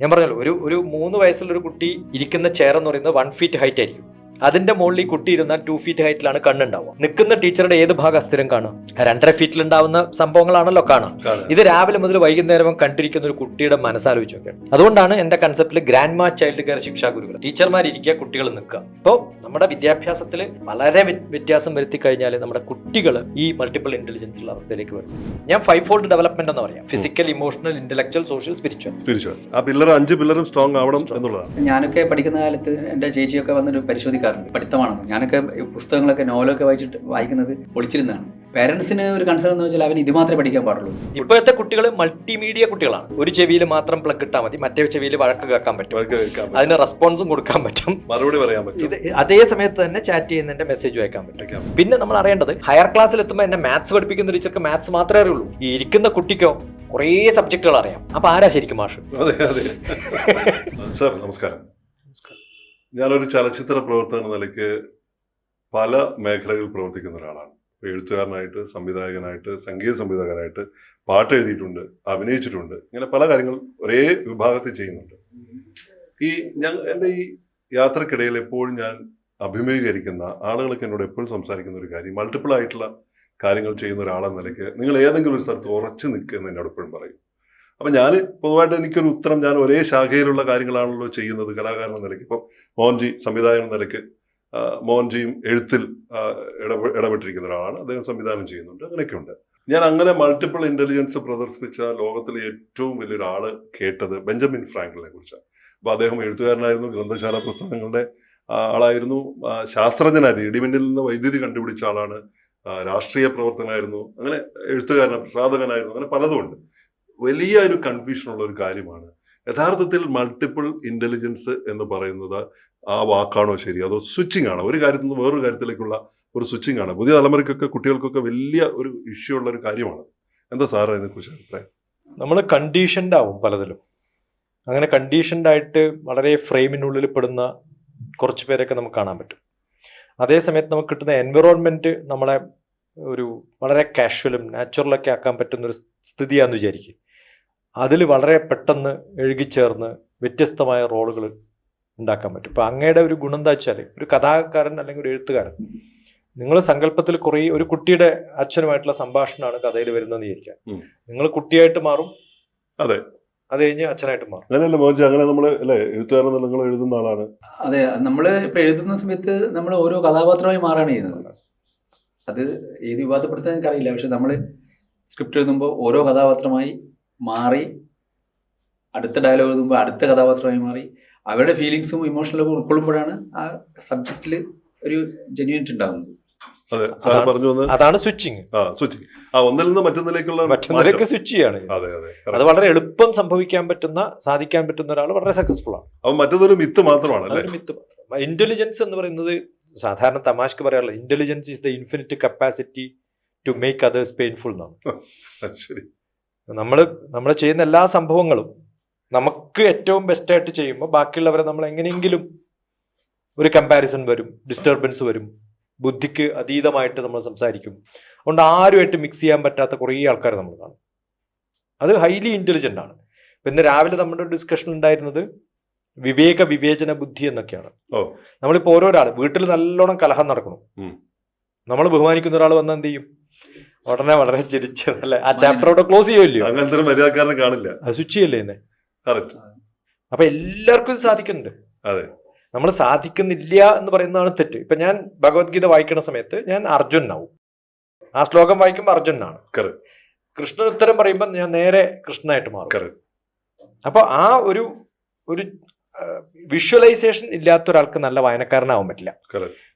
ഞാൻ പറഞ്ഞല്ലോ ഒരു ഒരു മൂന്ന് വയസ്സുള്ള ഒരു കുട്ടി ഇരിക്കുന്ന ചെയർ എന്ന് പറയുന്നത് വൺ ഫീറ്റ് ഹൈറ്റ് ആയിരിക്കും. അതിന്റെ മുകളിൽ ഈ കുട്ടി ഇരുന്ന ടു ഫീറ്റ് ഹൈറ്റിലാണ് കണ്ണുണ്ടാവുക. നിൽക്കുന്ന ടീച്ചറുടെ ഏത് ഭാഗം അസ്ഥിരം കാണും രണ്ടര ഫീറ്റിൽ ഉണ്ടാവുന്ന സംഭവങ്ങളാണല്ലോ കാണാം. ഇത് രാവിലെ മുതൽ വൈകുന്നേരം കണ്ടിരിക്കുന്ന ഒരു കുട്ടിയുടെ മനസ്സാലോചിച്ച് നോക്കുകയാണ് അതുകൊണ്ടാണ് എന്റെ കൺസെപ്റ്റിൽ ഗ്രാൻഡ് മാ ചൈൽഡ് കെയർ ശിക്ഷാ ഗുരുകൾ ടീച്ചർമാർ ഇരിക്കുക കുട്ടികൾ നിൽക്കുക. ഇപ്പോൾ നമ്മുടെ വിദ്യാഭ്യാസത്തിൽ വളരെ വ്യ- വ്യത്യാസം വരുത്തി കഴിഞ്ഞാൽ നമ്മുടെ കുട്ടികൾ ഈ മൾട്ടിപ്പിൾ ഇന്റലിജൻസ് ഉള്ള അവസ്ഥയിലേക്ക് വരും. ഞാൻ ഫൈവ് ഫോൾഡ് ഡെവലപ്മെന്റ് എന്ന് പറയാം. Physical emotional intellectual social spiritual spiritual ആ പില്ലർ അഞ്ച് പില്ലറും സ്ട്രോങ് ആവണം എന്നുള്ളതാണ്. ഞാനൊക്കെ പഠിക്കുന്ന കാലത്ത് എന്റെ ചേച്ചിയൊക്കെ വന്നിട്ട് പരിശോധിക്കാറുണ്ട് പഠിത്തമാണെന്ന്. ഞാനൊക്കെ പുസ്തകങ്ങളൊക്കെ നോവലൊക്കെ വായിച്ചിട്ട് വായിക്കുന്നത് ഒളിച്ചിരുന്നതാണ്. പേരൻസിന് ഒരു കൺസേൺ എന്ന് വെച്ചാൽ അവൻ ഇത് മാത്രമേ പഠിക്കാൻ പാടുള്ളൂ. ഇപ്പോഴത്തെ കുട്ടികൾ മൾട്ടിമീഡിയ കുട്ടികളാണ്. ഒരു ചെവിയിൽ മാത്രം പ്ലഗ് ഇട്ടാൽ മതി മറ്റേ ചെവിയിൽ വഴക്ക് കേൾക്കാൻ പറ്റും. അവർക്ക് കേൾക്കാൻ പറ്റും. അതിന് റെസ്പോൺസും കൊടുക്കാൻ പറ്റും. മറുപടി പറയാൻ പറ്റും. ഇത് അതേ സമയത്ത് തന്നെ ചാറ്റ് ചെയ്യുന്നതിന്റെ മെസ്സേജ് അയക്കാൻ പറ്റും. പിന്നെ നമ്മൾ അറിയേണ്ടത് ഹയർ ക്ലാസ്സിൽ എത്തുമ്പോൾ എന്നെ മാത്സ് പഠിപ്പിക്കുന്ന ടീച്ചർക്ക് മാത്സ് മാത്രമേ അറിയുള്ളൂ. ഈ ഇരിക്കുന്ന കുട്ടിക്കോ കുറേ സബ്ജക്റ്റുകൾ അറിയാം. അപ്പൊ ആരാ ശരിക്കും മാഷ്? അതെ അതെ. സർ നമസ്കാരം. ഞാനൊരു ചലച്ചിത്ര പ്രവർത്തകൻ എന്ന നിലയ്ക്ക് പല മേഖലകളിൽ പ്രവർത്തിക്കുന്ന ഒരാളാണ്. എഴുത്തുകാരനായിട്ട് സംവിധായകനായിട്ട് സംഗീത സംവിധായകനായിട്ട് പാട്ട് എഴുതിയിട്ടുണ്ട് അഭിനയിച്ചിട്ടുണ്ട് ഇങ്ങനെ പല കാര്യങ്ങൾ ഒരേ വിഭാഗത്തിൽ ചെയ്യുന്നുണ്ട്. ഈ ഞാൻ എന്റെ ഈ യാത്രക്കിടയിൽ എപ്പോഴും ഞാൻ അഭിമുഖീകരിക്കുന്ന ആളുകളൊക്കെ എന്നോട് എപ്പോഴും സംസാരിക്കുന്ന ഒരു കാര്യം മൾട്ടിപ്പിൾ ആയിട്ടുള്ള കാര്യങ്ങൾ ചെയ്യുന്ന ഒരാളെന്ന നിലയ്ക്ക് നിങ്ങൾ ഏതെങ്കിലും ഒരു സ്ഥലത്ത് ഉറച്ചു നിൽക്കുമെന്ന് എന്നോട് എപ്പോഴും പറയും. അപ്പം ഞാൻ പൊതുവായിട്ട് എനിക്കൊരു ഉത്തരം ഞാൻ ഒരേ ശാഖയിലുള്ള കാര്യങ്ങളാണല്ലോ ചെയ്യുന്നത് കലാകാരൻ എന്ന നിലയ്ക്ക്. ഇപ്പം മോഹൻജി സംവിധായകൻ എന്ന നിലയ്ക്ക് മോഹൻജിയും എഴുത്തിൽ ഇടപെട്ടിരിക്കുന്ന ഒരാളാണ്. അദ്ദേഹം സംവിധാനം ചെയ്യുന്നുണ്ട്. അങ്ങനെയൊക്കെയുണ്ട്. ഞാൻ അങ്ങനെ മൾട്ടിപ്പിൾ ഇന്റലിജൻസ് പ്രദർശിപ്പിച്ച ലോകത്തിലെ ഏറ്റവും വലിയൊരാൾ കേട്ടത് ബെഞ്ചമിൻ ഫ്രാങ്ക്ലിനെ കുറിച്ചാണ്. അപ്പോൾ അദ്ദേഹം എഴുത്തുകാരനായിരുന്നു ഗ്രന്ഥശാല പ്രസ്ഥാനങ്ങളുടെ ആളായിരുന്നു. ശാസ്ത്രജ്ഞനായിരുന്നു. ഇടിമിന്നലിൽ നിന്ന് വൈദ്യുതി കണ്ടുപിടിച്ച ആളാണ്. രാഷ്ട്രീയ പ്രവർത്തകനായിരുന്നു. അങ്ങനെ എഴുത്തുകാരൻ പ്രസാധകനായിരുന്നു. അങ്ങനെ പലതുമുണ്ട്. വലിയ ഒരു കൺഫ്യൂഷൻ ഉള്ള ഒരു കാര്യമാണ്. യഥാർത്ഥത്തിൽ മൾട്ടിപ്പിൾ ഇന്റലിജൻസ് എന്ന് പറയുന്നത് ആ വാക്കാണോ ശരി? അതോ സ്വിച്ചിങ് ആണോ? ഒരു കാര്യത്തിൽ നിന്ന് വേറൊരു കാര്യത്തിലേക്കുള്ള ഒരു സ്വിച്ചിങ് ആണ്. പുതിയ തലമുറയ്ക്കൊക്കെ കുട്ടികൾക്കൊക്കെ വലിയ ഒരു ഇഷ്യൂ ഉള്ള ഒരു കാര്യമാണ്. എന്താ സാർ അതിനെക്കുറിച്ച് അഭിപ്രായം? നമ്മൾ കണ്ടീഷൻഡ് ആവും പലതിലും. അങ്ങനെ കണ്ടീഷൻഡ് ആയിട്ട് വളരെ ഫ്രെയിമിനുള്ളിൽ പെടുന്ന കുറച്ച് പേരൊക്കെ നമുക്ക് കാണാൻ പറ്റും. അതേ സമയത്ത് നമുക്ക് കിട്ടുന്ന എൻവിറോൺമെന്റ് നമ്മളെ ഒരു വളരെ കാഷ്വലും നാച്ചുറലൊക്കെ ആക്കാൻ പറ്റുന്ന ഒരു സ്ഥിതിയാണെന്ന് വിചാരിക്കും. അതിൽ വളരെ പെട്ടെന്ന് എഴുകിച്ചേർന്ന് വ്യത്യസ്തമായ റോളുകൾ ഉണ്ടാക്കാൻ പറ്റും. ഇപ്പം അങ്ങയുടെ ഒരു ഗുണം എന്താ വെച്ചാൽ ഒരു കഥാകാരൻ അല്ലെങ്കിൽ ഒരു എഴുത്തുകാരൻ നിങ്ങൾ സങ്കല്പത്തിൽ കുറേ ഒരു കുട്ടിയുടെ അച്ഛനുമായിട്ടുള്ള സംഭാഷണമാണ് കഥയിൽ വരുന്നതെന്ന് വിചാരിക്കാം നിങ്ങൾ കുട്ടിയായിട്ട് മാറും അതെ. അത് കഴിഞ്ഞ് അച്ഛനായിട്ട് മാറും. അങ്ങനെയല്ല മോഹൻജി അങ്ങനെ നമ്മൾ അല്ലേ എഴുത്തുകാരൻ നിങ്ങൾ എഴുതുന്ന ആളാണ്. അതെ നമ്മൾ ഇപ്പം എഴുതുന്ന സമയത്ത് നമ്മൾ ഓരോ കഥാപാത്രമായി മാറാണ് ചെയ്യുന്നത്. അത് ഏത് വിവാദപ്പെടുത്താൻ എനിക്കറിയില്ല. പക്ഷെ നമ്മൾ സ്ക്രിപ്റ്റ് എഴുതുമ്പോൾ ഓരോ കഥാപാത്രമായി മാറി അടുത്ത ഡയലോഗ് എഴുതുമ്പോൾ അടുത്ത കഥാപാത്രമായി മാറി. അവരുടെ ഫീലിങ്സും ഇമോഷണലൊക്കെ ഉൾക്കൊള്ളുമ്പോഴാണ് ആ സബ്ജക്റ്റിൽ ഒരു ജെന്യൂനിറ്റി ഉണ്ടാകുന്നത്. അതെ സാർ പറഞ്ഞു വന്ന് അതാണ് സ്വിച്ചിങ് ആ സ്വിച്ചിങ് ആ ഒന്നിൽ നിന്ന് മറ്റൊന്നിലേക്കുള്ള മറ്റൊന്നിലേക്ക് മാറ്റം. സ്വിച്ച് ചെയ്യാണ്. അതെ അതെ അത് വളരെ എളുപ്പം സംഭവിക്കാൻ പറ്റുന്ന സാധിക്കാൻ പറ്റുന്ന ഒരാൾ വളരെ സക്സസ്ഫുൾ ആണ്. അപ്പൊ മറ്റൊരു മിത്ത് മാത്രമാണ് അല്ലേ? മിത്ത് മാത്രം. ഇന്റലിജൻസ് എന്ന് പറയുന്നത് സാധാരണ തമാശക്ക് പറയാറുള്ള intelligence is the infinite capacity to make others painful എന്നാണ്. ശരി. നമ്മൾ നമ്മൾ ചെയ്യുന്ന എല്ലാ സംഭവങ്ങളും നമുക്ക് ഏറ്റവും ബെസ്റ്റായിട്ട് ചെയ്യുമ്പോൾ ബാക്കിയുള്ളവരെ നമ്മൾ എങ്ങനെയെങ്കിലും ഒരു കമ്പാരിസൺ വരും ഡിസ്റ്റർബൻസ് വരും ബുദ്ധിക്ക് അതീതമായിട്ട് നമ്മൾ സംസാരിക്കും. അതുകൊണ്ട് ആരുമായിട്ട് മിക്സ് ചെയ്യാൻ പറ്റാത്ത കുറേ ആൾക്കാർ നമ്മൾ കാണും. അത് ഹൈലി ഇന്റലിജന്റ് ആണ്. ഇപ്പം ഇന്ന് രാവിലെ നമ്മുടെ ഡിസ്കഷൻ ഉണ്ടായിരുന്നത് വിവേക വിവേചന ബുദ്ധി എന്നൊക്കെയാണ്. ഓ. നമ്മളിപ്പോൾ ഓരോരാൾ വീട്ടിൽ നല്ലോണം കലഹം നടക്കണം. നമ്മൾ ബഹുമാനിക്കുന്ന ഒരാൾ വന്നാൽ എന്ത് ചെയ്യും? ഉടനെ വളരെ ചിരിച്ചതല്ലേ? ആ ചാപ്റ്റർ അവിടെ ക്ലോസ് ചെയ്യുമല്ലോ അങ്ങനത്തെ ഒരു മര്യാദക്കാരനെ കാണില്ല. അത് സ്വിച്ച് ചെയ്യല്ലേ എന്നെ കറക്റ്റ് അപ്പൊ എല്ലാവർക്കും ഇത് സാധിക്കുന്നുണ്ട്. അതെ. നമ്മൾ സാധിക്കുന്നില്ല എന്ന് പറയുന്നതാണ് തെറ്റ്. ഇപ്പൊ ഞാൻ ഭഗവത്ഗീത വായിക്കുന്ന സമയത്ത് ഞാൻ അർജുനാവും ആ ശ്ലോകം വായിക്കുമ്പോൾ അർജുനാണ്. കൃഷ്ണൻ ഉത്തരം പറയുമ്പോൾ ഞാൻ നേരെ കൃഷ്ണനായിട്ട് മാറും. അപ്പൊ അപ്പോൾ ആ ഒരു ഒരു വിഷ്വലൈസേഷൻ ഇല്ലാത്ത ഒരാൾക്ക് നല്ല വായനക്കാരനാവാൻ പറ്റില്ല.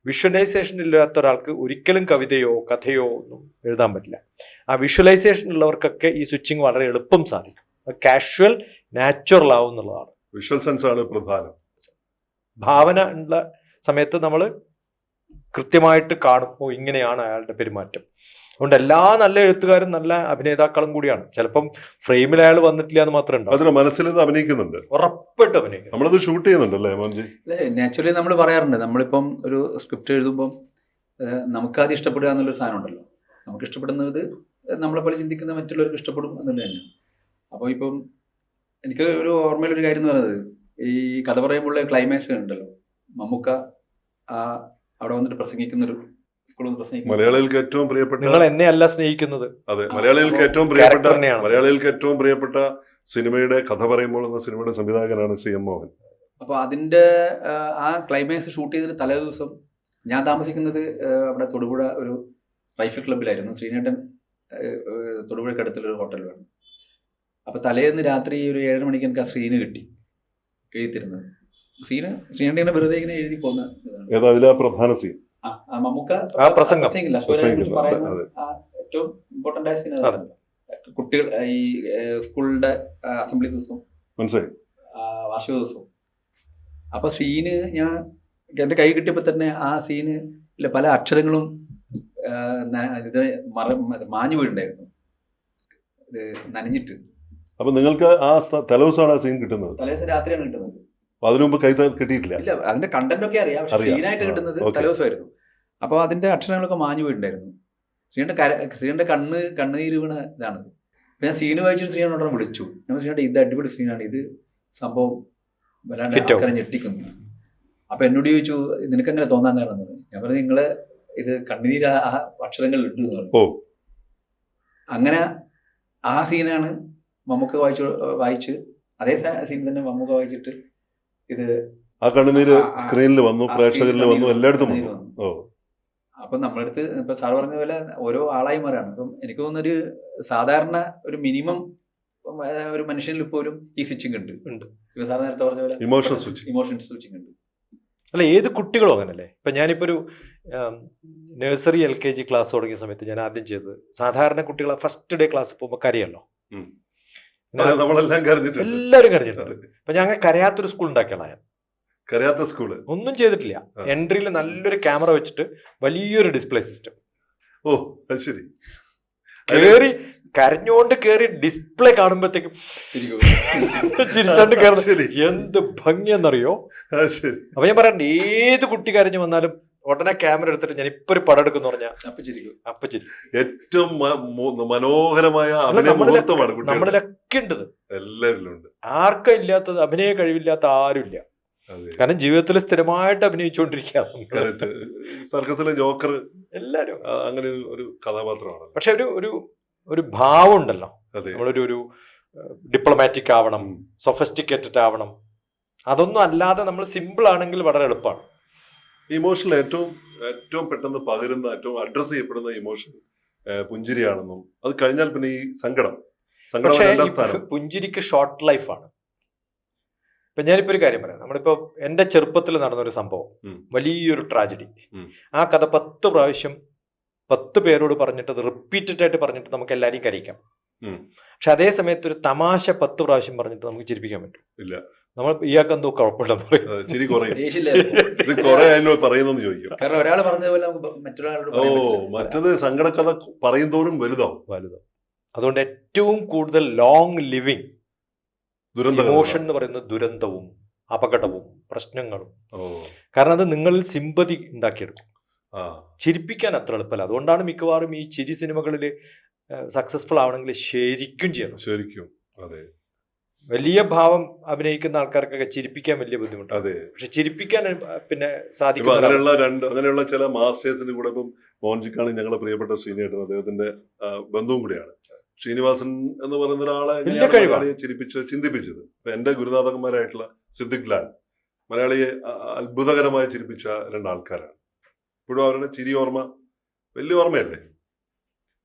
വിഷ്വലൈസേഷൻ ഇല്ലാത്ത ഒരാൾക്ക് ഒരിക്കലും കവിതയോ കഥയോ ഒന്നും എഴുതാൻ പറ്റില്ല. ആ വിഷ്വലൈസേഷൻ ഉള്ളവർക്കൊക്കെ ഈ സ്വിച്ചിങ് വളരെ എളുപ്പം സാധിക്കും. കാഷ്വൽ നാച്ചുറൽ ആവും എന്നുള്ളതാണ്. വിഷ്വൽ സെൻസ് ആണ് പ്രധാനം. ഭാവന ഉള്ള സമയത്ത് നമ്മൾ കൃത്യമായിട്ട് കാണും ഓ ഇങ്ങനെയാണ് അയാളുടെ പെരുമാറ്റം. അതുകൊണ്ട് എല്ലാ നല്ല എഴുത്തുകാരും നല്ല അഭിനേതാക്കളും കൂടിയാണ്. ചിലപ്പം ഫ്രെയിമിൽ അയാൾ വന്നിട്ടില്ല എന്ന് മാത്രമേ ഉണ്ടാവും. അതിന് മനസ്സിൽ ഇത് അഭിനയിക്കുന്നുണ്ട്. ഉറപ്പായിട്ട് അഭിനയിക്കും. നമ്മളത് ഷൂട്ട് ചെയ്യുന്നുണ്ടല്ലേ മോൻജി നാച്ചുറലി നമ്മൾ പറയാറുണ്ട് നമ്മളിപ്പം ഒരു സ്ക്രിപ്റ്റ് എഴുതുമ്പം നമുക്കത് ഇഷ്ടപ്പെടുക എന്നുള്ളൊരു സാധനം ഉണ്ടല്ലോ. നമുക്ക് ഇഷ്ടപ്പെടുന്നത് നമ്മളെ പോലെ ചിന്തിക്കുന്ന മറ്റുള്ളവർക്ക് ഇഷ്ടപ്പെടും എന്നുള്ളത് തന്നെയാണ്. അപ്പോൾ ഇപ്പം എനിക്ക് ഒരു ഓർമ്മയിലൊരു കാര്യം എന്ന് പറയുന്നത് ഈ കഥ പറയുമ്പോൾ ക്ലൈമാക്സ് ഉണ്ടല്ലോ. മമ്മൂക്ക ആ അവിടെ വന്നിട്ട് പ്രസംഗിക്കുന്ന മലയാളികൾക്ക് ഏറ്റവും പ്രിയപ്പെട്ട നിങ്ങൾ എന്നെ അല്ല സ്നേഹിക്കുന്നത്. അതെ മലയാളികൾക്ക് ഏറ്റവും പ്രിയപ്പെട്ട. മലയാളികൾക്ക് ഏറ്റവും പ്രിയപ്പെട്ട സിനിമയുടെ കഥ പറയുമ്പോൾ എന്ന സിനിമയുടെ സംവിധായകനാണ് സി എം മോഹൻ. അപ്പോൾ അതിന്റെ ആ, ക്ലൈമാക്സ് ഷൂട്ട് ചെയ്തിട്ട് തലേ ദിവസം ഞാൻ താമസിക്കുന്നത് അവിടെ തൊടുപുഴ ഒരു റൈഫിൾ ക്ലബിലായിരുന്നു ശ്രീനേട്ടൻ തൊടുപുഴയ്ക്ക് അടുത്തുള്ളൊരു ഹോട്ടൽ വേണം അപ്പൊ തലേന്ന് രാത്രി ഒരു ഏഴര മണിക്ക് എനിക്ക് ആ സീന് കിട്ടി എഴുതിത്തിരുന്നത്. സീന് ശ്രീനേട്ടൻ ഇങ്ങനെ വെറുതെ ഇങ്ങനെ എഴുതി പോകുന്ന പ്രധാന സീൻ ആ, ആ പ്രസംഗം. ഏറ്റവും ഇമ്പോർട്ടന്റ് ആയ സീൻ കുട്ടികൾ ഈ സ്കൂളിന്റെ അസംബ്ലി ദിവസം മനസ്സിലായി. വാർഷിക ദിവസം അപ്പൊ സീന് ഞാൻ എന്റെ കൈ കിട്ടിയപ്പോ തന്നെ ആ സീന് പല അക്ഷരങ്ങളും ഇത് മറ മാഞ്ഞു വീടുണ്ടായിരുന്നു ഇത് നനഞ്ഞിട്ട്. അപ്പൊ നിങ്ങൾക്ക് ആ തലേദിവസമാണ് ആ സീൻ കിട്ടുന്നത്? തലേദിവസം രാത്രിയാണ് കിട്ടുന്നത്. അതിനു മുമ്പ് കൈ കിട്ടിയിട്ടില്ല. ഇല്ല അതിന്റെ കണ്ടന്റ് ഒക്കെ അറിയാം. പക്ഷെ അറിയാം. സീനായിട്ട് ആ, കിട്ടുന്നത് okay. തലേദിവസമായിരുന്നു. അപ്പൊ അതിന്റെ അക്ഷരങ്ങളൊക്കെ മാഞ്ഞു പോയിട്ടുണ്ടായിരുന്നു. ശ്രീയുടെ കര ശ്രീയുടെ കണ്ണ് കണ്ണുനീര് വീണ ഇതാണ്. അപ്പൊ ഞാൻ സീന് വായിച്ചിട്ട് ശ്രീയുടെ വിളിച്ചു. ഞാൻ ശ്രീയുടെ ഇത് അടിപൊളി സീനാണ് ഇത് സംഭവം വല്ലാണ്ട് Hit ആവും. ആൾക്കാരെ ഞെട്ടിക്കുന്നു അപ്പൊ എന്നോട് ചോദിച്ചു നിനക്ക് എങ്ങനെ തോന്നാൻ കാരണം എന്ന്? പറഞ്ഞു. ഞാൻ പറഞ്ഞു നിങ്ങൾ ഇത് കണ്ണുനീര് ആ ആ അക്ഷരങ്ങളിൽ ഉണ്ട് എന്ന് പറഞ്ഞു. ഓ. അങ്ങനെ ആ സീനാണ് മമ്മൂക്ക വായിച്ചു വായിച്ച് അതേ സീൻ തന്നെ മമ്മൂക്ക വായിച്ചിട്ട് ഇത് ആ കണ്ണുനീര് സ്ക്രീനിൽ വന്നു പ്രേക്ഷകരിൽ വന്നു എല്ലായിടത്തും വന്നു. ഓ. അപ്പൊ നമ്മളടുത്ത് ഇപ്പൊ സാർ പറഞ്ഞ പോലെ ഓരോ ആളായി മാറാണ്. അപ്പം എനിക്ക് തോന്നുന്നൊരു സാധാരണ ഒരു മിനിമം ഒരു മനുഷ്യനിൽ പോലും ഈ സ്വിച്ചിങ് ഉണ്ട്. ഉണ്ട്. ഇപ്പൊ സാർ നേരത്തെ പറഞ്ഞ പോലെ ഇമോഷണൽ സ്വിച്ച് ഇമോഷൻ സ്വിച്ചിങ് ഉണ്ട്. അല്ല ഏത് കുട്ടികളും അങ്ങനല്ലേ? ഇപ്പൊ ഞാനിപ്പോ ഒരു nursery L K G class തുടങ്ങിയ സമയത്ത് ഞാൻ ആദ്യം ചെയ്തത് സാധാരണ കുട്ടികളെ ഫസ്റ്റ് ഡേ ക്ലാസ് പോകുമ്പോൾ കരയല്ലോ. നമ്മളെല്ലാം കരഞ്ഞിട്ടുണ്ട്. എല്ലാവരും കരഞ്ഞിട്ടുണ്ട്. അപ്പൊ ഞാൻ അങ്ങനെ കരയാത്തൊരു സ്കൂൾ ഉണ്ടാക്കിയാണ് ഞാൻ. കരയാത്ത സ്കൂൾ ഒന്നും ചെയ്തിട്ടില്ല. എൻട്രിയിൽ നല്ലൊരു ക്യാമറ വെച്ചിട്ട് വലിയൊരു ഡിസ്പ്ലേ സിസ്റ്റം ഓ അത് ശരി. കയറി കേറി കരഞ്ഞോണ്ട് കയറി ഡിസ്പ്ലേ കാണുമ്പോഴത്തേക്കും ചിരിച്ചാണ്ട് ശരി. എന്ത് ഭംഗിയെന്നറിയോ? അപ്പൊ ഞാൻ പറയാറുണ്ട് ഏത് കുട്ടി കരഞ്ഞു വന്നാലും ഉടനെ ക്യാമറ എടുത്തിട്ട് ഞാൻ ഇപ്പൊ ഒരു പടം എടുക്കുന്നു പറഞ്ഞാൽ അപ്പൊ ചിരി ഏറ്റവും മനോഹരമായ നമ്മളിലൊക്കെ- ഉണ്ട്. എല്ലാവരിലും ഉണ്ട്. ആർക്കും ഇല്ലാത്തത് അഭിനയ കഴിവില്ലാത്ത ആരുമില്ല കാരണം ജീവിതത്തിൽ സ്ഥിരമായിട്ട് അഭിനയിച്ചുകൊണ്ടിരിക്കുകയാണ് സർക്കസിലെ ജോക്കർ എല്ലാരും. അങ്ങനെ ഒരു- കഥാപാത്രമാണ്. പക്ഷെ ഒരു ഒരു ഒരു ഭാവം ഉണ്ടല്ലോ നമ്മളൊരു ഒരു ഡിപ്ലോമാറ്റിക് ആവണം. സൊഫസ്റ്റിക്കേറ്റഡ് ആവണം. അതൊന്നും അല്ലാതെ നമ്മൾ സിമ്പിൾ ആണെങ്കിൽ വളരെ എളുപ്പമാണ്. ഇമോഷനിൽ ഏറ്റവും ഏറ്റവും പെട്ടെന്ന് പകരുന്ന ഏറ്റവും അഡ്രസ് ചെയ്യപ്പെടുന്ന ഇമോഷൻ പുഞ്ചിരിയാണെന്നും അത് കഴിഞ്ഞാൽ പിന്നെ ഈ സങ്കടം. സങ്കടം പുഞ്ചിരിക്ക് ഷോർട്ട് ലൈഫാണ് ഇപ്പൊ ഞാനിപ്പോ ഒരു കാര്യം പറയാം. നമ്മളിപ്പോ എന്റെ ചെറുപ്പത്തിൽ നടന്ന ഒരു സംഭവം വലിയൊരു ട്രാജഡി ആ കഥ പത്ത് പ്രാവശ്യം പത്ത് പേരോട് പറഞ്ഞിട്ട് അത് റിപ്പീറ്റഡ് ആയിട്ട് പറഞ്ഞിട്ട് നമുക്ക് എല്ലാവരെയും കരയിക്കാം. പക്ഷെ അതേ സമയത്ത് ഒരു തമാശ പത്ത് പ്രാവശ്യം പറഞ്ഞിട്ട് നമുക്ക് ചിരിപ്പിക്കാൻ പറ്റും. ഇല്ല. നമ്മൾ ഇയാൾക്ക് എന്തോ കുഴപ്പമില്ലെന്ന് പറയുന്നത്. ചിരി കുറയും. ഇത് കുറെ അതിനോട് പറയുന്നെന്ന് ചോദിക്കും. കാരണം ഒരാൾ പറഞ്ഞതുപോലെ മറ്റൊരാളോട് ഓ. മറ്റത് സങ്കടക്കഥ പറയും തോറും വലുതാവും. വലുത് അതുകൊണ്ട് ഏറ്റവും കൂടുതൽ ലോങ് ലിവിങ് ദുരന്ത ഇമോഷൻ എന്ന് പറയുന്നത് ദുരന്തവും അപകടവും പ്രശ്നങ്ങളും. കാരണം അത് നിങ്ങളിൽ സിമ്പതി ഉണ്ടാക്കിയെടുക്കും. ചിരിപ്പിക്കാൻ അത്ര എളുപ്പമല്ല. അതുകൊണ്ടാണ് മിക്കവാറും ഈ ചിരി സിനിമകളിൽ സക്സസ്ഫുൾ ആവണമെങ്കിൽ ശരിക്കും ചെയ്യണം. ശരിക്കും. അതെ. വലിയ ഭാവം അഭിനയിക്കുന്ന ആൾക്കാർക്കൊക്കെ ചിരിപ്പിക്കാൻ വലിയ ബുദ്ധിമുട്ടാണ്. അതെ. പക്ഷെ ചിരിപ്പിക്കാൻ പിന്നെ സാധിക്കും അങ്ങനെയുള്ള രണ്ട് അങ്ങനെയുള്ള ചില മാസ്റ്റേഴ്സിന്റെ കൂടെ ഇപ്പം മോഹൻജിക്കാണ് ഞങ്ങളെ പ്രിയപ്പെട്ട ശ്രീനിയേട്ടൻ അദ്ദേഹത്തിന്റെ ബന്ധവും കൂടിയാണ്. ശ്രീനിവാസൻ എന്ന് പറയുന്ന ഒരാളെ ചിരിപ്പിച്ച് ചിന്തിപ്പിച്ചത്? എന്റെ ഗുരുനാഥകന്മാരായിട്ടുള്ള സിദ്ദിഖ് ലാൽ മലയാളിയെ അത്ഭുതകരമായി ചിരിപ്പിച്ച രണ്ടാൾക്കാരാണ് ഇപ്പോഴും അവരുടെ ചിരി ഓർമ്മ വലിയ ഓർമ്മയല്ലേ?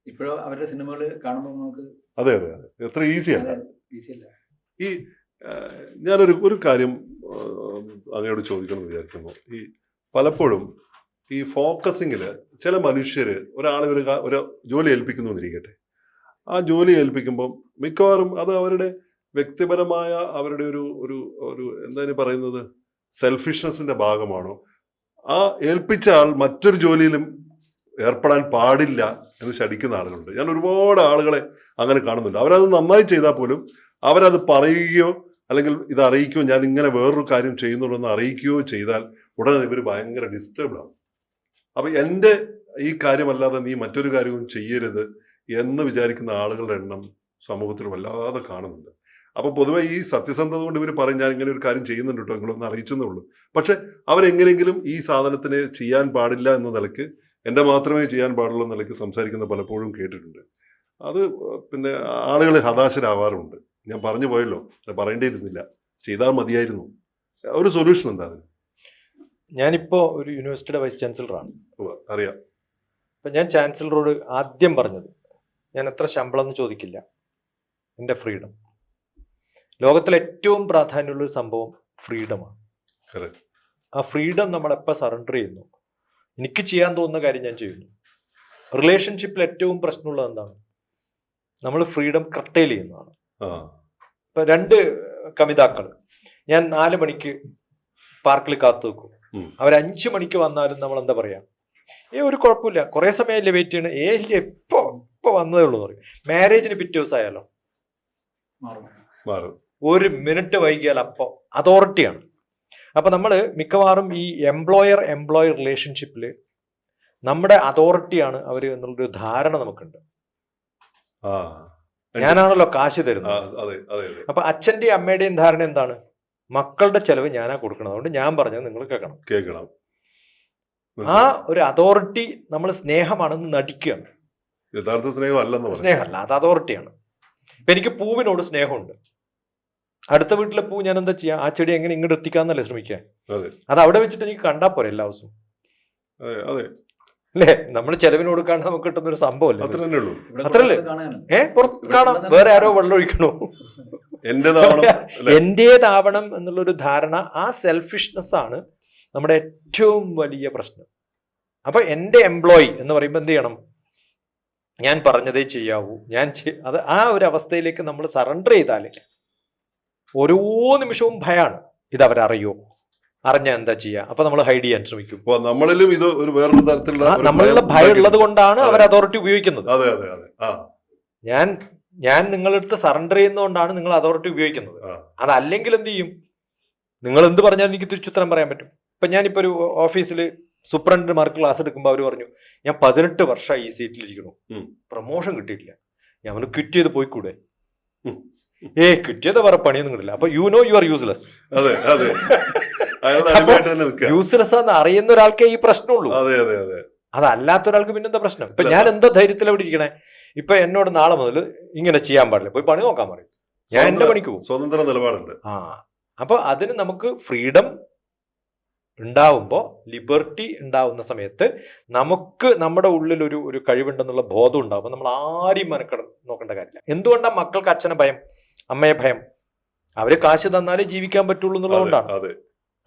ഇപ്പോഴും അവരുടെ സിനിമകൾ കാണുമ്പോൾ നമുക്ക് അതെ അതെ അതെ. എത്ര ഈസിയാണ് ഈസിയല്ല ഈ ഞാനൊരു ഒരു കാര്യം അങ്ങയോട് ചോദിക്കണം എന്ന് വിചാരിക്കുന്നു. ഈ പലപ്പോഴും ഈ ഫോക്കസിങ്ങിൽ ചില മനുഷ്യർ ഒരാളെ ഒരു ഒരു ജോലി ഏൽപ്പിക്കുന്നു എന്നിരിക്കട്ടെ. ആ ജോലി ഏൽപ്പിക്കുമ്പം മിക്കവാറും അത് അവരുടെ വ്യക്തിപരമായ അവരുടെ ഒരു ഒരു ഒരു എന്താണ് പറയുന്നത്? സെൽഫിഷ്നെസ്സിന്റെ ഭാഗമാണോ? ആ ഏൽപ്പിച്ച ആൾ മറ്റൊരു ജോലിയിലും ഏർപ്പെടാൻ പാടില്ല എന്ന് ശടിക്കുന്ന ആളുകളുണ്ട്. ഞാൻ ഒരുപാട് ആളുകളെ അങ്ങനെ കാണുന്നുണ്ട്. അവരത് നന്നായി ചെയ്താൽ പോലും അവരത് പറയുകയോ അല്ലെങ്കിൽ ഇത് അറിയിക്കുകയോ ഞാൻ ഇങ്ങനെ വേറൊരു കാര്യം ചെയ്യുന്നുണ്ടെന്ന് അറിയിക്കുകയോ ചെയ്താൽ ഉടനെ ഇവർ ഭയങ്കര ഡിസ്റ്റർബ്ഡ് ആവും. അപ്പൊ എന്റെ ഈ കാര്യമല്ലാതെ നീ മറ്റൊരു കാര്യവും ചെയ്യരുത് എന്ന് വിചാരിക്കുന്ന ആളുകളുടെ എണ്ണം സമൂഹത്തിൽ വല്ലാതെ കാണുന്നുണ്ട്. അപ്പൊ പൊതുവെ ഈ സത്യസന്ധത കൊണ്ട് ഇവർ പറയും ഞാൻ ഇങ്ങനെ ഒരു കാര്യം ചെയ്യുന്നുണ്ട് കേട്ടോ നിങ്ങളൊന്ന് അറിയിച്ചെന്നേ ഉള്ളൂ. പക്ഷെ അവരെങ്ങനെയെങ്കിലും ഈ സാധനത്തിന് ചെയ്യാൻ പാടില്ല എന്ന നിലയ്ക്ക് എന്റെ മാത്രമേ ചെയ്യാൻ പാടുള്ളൂ എന്ന നിലയ്ക്ക് സംസാരിക്കുന്ന പലപ്പോഴും കേട്ടിട്ടുണ്ട്. അത് പിന്നെ ആളുകൾ ഹതാശരാവാറുണ്ട്. ഞാൻ പറഞ്ഞു പോയല്ലോ. പറയേണ്ടിയിരുന്നില്ല. ചെയ്താൽ മതിയായിരുന്നു. ഒരു സൊല്യൂഷൻ എന്താ അതിന്? ഞാനിപ്പോൾ ഒരു യൂണിവേഴ്സിറ്റിയുടെ വൈസ് ചാൻസലറാണ് അറിയാം. അപ്പം ഞാൻ ചാൻസലറോട് ആദ്യം പറഞ്ഞത് ഞാൻ എത്ര ശമ്പളം എന്ന് ചോദിക്കില്ല. എന്റെ ഫ്രീഡം ലോകത്തിലെ ഏറ്റവും പ്രാധാന്യമുള്ളൊരു സംഭവം ഫ്രീഡമാണ്. ആ ഫ്രീഡം നമ്മൾ എപ്പോൾ സറണ്ടർ ചെയ്യുന്നു? എനിക്ക് ചെയ്യാൻ തോന്നുന്ന കാര്യം ഞാൻ ചെയ്യുന്നു. റിലേഷൻഷിപ്പിൽ ഏറ്റവും പ്രശ്നമുള്ളത് എന്താണ്? നമ്മൾ ഫ്രീഡം കർട്ടൈൽ ചെയ്യുന്നതാണ്. ഇപ്പം രണ്ട് കവിതാക്കൾ ഞാൻ നാല് മണിക്ക് പാർക്കിൽ കാത്തു വെക്കും. അവർ അഞ്ചു മണിക്ക് വന്നാലും നമ്മൾ എന്താ പറയാ? ഏ ഒരു കുഴപ്പമില്ല. കുറെ സമയമല്ലേ വെയിറ്റ് ചെയ്യണം? ഏ ഇല്ല ഇപ്പൊ ഇപ്പൊ വന്നതേ ഉള്ളൂ എന്ന് പറയും. മാരേജിന് പിറ്റേ ദിവസം ആയാലോ ഒരു മിനിറ്റ് വൈകിയാൽ അപ്പോ അതോറിറ്റിയാണ് അപ്പൊ നമ്മൾ മിക്കവാറും ഈ എംപ്ലോയർ എംപ്ലോയർ റിലേഷൻഷിപ്പിൽ നമ്മുടെ അതോറിറ്റിയാണ് അവർ എന്നുള്ളൊരു ധാരണ നമുക്കുണ്ട്. ആ. ഞാനാണല്ലോ കാശ് തരുന്നത്. അപ്പൊ അച്ഛന്റെയും അമ്മയുടെയും ധാരണ എന്താണ്? മക്കളുടെ ചെലവ് ഞാനാ കൊടുക്കണം അതുകൊണ്ട് ഞാൻ പറഞ്ഞത് നിങ്ങൾ കേൾക്കണം. കേൾക്കണം. ആ ഒരു അതോറിറ്റി നമ്മൾ സ്നേഹമാണെന്ന് നടിക്കുകയാണ്. യഥാർത്ഥ സ്നേഹം അല്ലെന്ന് സ്നേഹമല്ല അത് അതോറിറ്റിയാണ്. ഇപ്പൊ എനിക്ക് പൂവിനോട് സ്നേഹമുണ്ട്. അടുത്ത വീട്ടിലെ പൂ ഞാൻ എന്താ ചെയ്യാ? ആ ചെടി എങ്ങനെ ഇങ്ങോട്ട് എത്തിക്കാന്നല്ലേ ശ്രമിക്കാൻ അതെ. അവിടെ വെച്ചിട്ട് എനിക്ക് കണ്ടാ പോരെ എല്ലാ ദിവസവും. അതെ. അല്ലേ? നമ്മൾ ചെലവിന് കൊടുക്കാണ്ട് നമുക്ക് കിട്ടുന്ന ഒരു സംഭവം അത്ര? തന്നെ ഉള്ളൂ അത്രല്ലേ? ഏ? പുറത്ത് കാണാം. വേറെ ആരോ വെള്ളം ഒഴിക്കണോ എന്റേതാവണം എന്നുള്ളൊരു ധാരണ ആ സെൽഫിഷ്നെസ് ആണ് നമ്മുടെ ഏറ്റവും വലിയ പ്രശ്നം. അപ്പൊ എന്റെ എംപ്ലോയി എന്ന് പറയുമ്പോൾ എന്ത് ചെയ്യണം? ഞാൻ പറഞ്ഞതേ ചെയ്യാവൂ. ഞാൻ അത് ആ ഒരു അവസ്ഥയിലേക്ക് നമ്മൾ സറണ്ടർ ചെയ്താൽ ഓരോ നിമിഷവും ഭയമാണ് ഇത് അവരറിയോ അറിഞ്ഞാൽ എന്താ ചെയ്യുക അപ്പൊ നമ്മൾ ഹൈഡ് ചെയ്യാൻ ശ്രമിക്കും. നമ്മളിലും ഇത് ഒരു വേറൊരു തരത്തിലുള്ള നമ്മളുടെ ഭയം ഉള്ളത് കൊണ്ടാണ് അവർ അതോറിറ്റി ഉപയോഗിക്കുന്നത്. അതെ അതെ അതെ. ഞാൻ ഞാൻ നിങ്ങളടുത്ത് സറണ്ടർ ചെയ്യുന്നതുകൊണ്ടാണ് നിങ്ങൾ അതോറിറ്റി ഉപയോഗിക്കുന്നത്. അതല്ലെങ്കിൽ എന്ത് ചെയ്യും? നിങ്ങൾ എന്ത് പറഞ്ഞാലും എനിക്ക് തിരിച്ചുത്തരം പറയാൻ പറ്റും. ഇപ്പൊ ഞാനിപ്പോ ഒരു ഓഫീസിൽ സൂപ്രണ്ടന്മാർക്ക് ക്ലാസ് എടുക്കുമ്പോൾ അവർ പറഞ്ഞു ഞാൻ പതിനെട്ട് വർഷം ഈ സീറ്റിലിരിക്കണു ഇരിക്കണു പ്രൊമോഷൻ കിട്ടിയിട്ടില്ല. ഞാൻ അവന് ക്വിറ്റ് ചെയ്ത് പോയിക്കൂടെ? കൂടെ ഏ ക്വിറ്റ് ചെയ്ത വേറെ പണിയൊന്നും കിട്ടില്ല. അപ്പൊ you know you are useless അതെ അതെ. യൂസ്ലെസ് എന്ന് അറിയുന്ന ഒരാൾക്കേ ഈ പ്രശ്നമുള്ളൂ. അതെ അതെ അതെ. അതല്ലാത്ത ഒരാൾക്ക് പിന്നെന്താ പ്രശ്നം? ഇപ്പൊ ഞാൻ എന്താ ധൈര്യത്തിൽ അവിടെ ഇരിക്കണേ. ഇപ്പൊ എന്നോട് നാളെ മുതൽ ഇങ്ങനെ ചെയ്യാൻ പാടില്ല. പോയി പണി നോക്കാൻ പറയും. ഞാൻ എന്റെ പണിക്ക് പോകും. സ്വതന്ത്ര നിലപാടുണ്ട്. ആ. അപ്പൊ അതിന് നമുക്ക് ഫ്രീഡം ഉണ്ടാവുമ്പോൾ ലിബർട്ടി ഉണ്ടാവുന്ന സമയത്ത് നമുക്ക് നമ്മുടെ ഉള്ളിൽ ഒരു ഒരു കഴിവുണ്ടെന്നുള്ള ബോധം ഉണ്ടാവുമ്പോൾ നമ്മൾ ആരെയും മനക്കട നോക്കേണ്ട കാര്യമില്ല. എന്തുകൊണ്ടാണ് മക്കൾക്ക് അച്ഛനെ ഭയം അമ്മയെ ഭയം? അവർ കാശ് തന്നാലേ ജീവിക്കാൻ പറ്റുള്ളൂ എന്നുള്ളതുകൊണ്ടാണ് അതെ.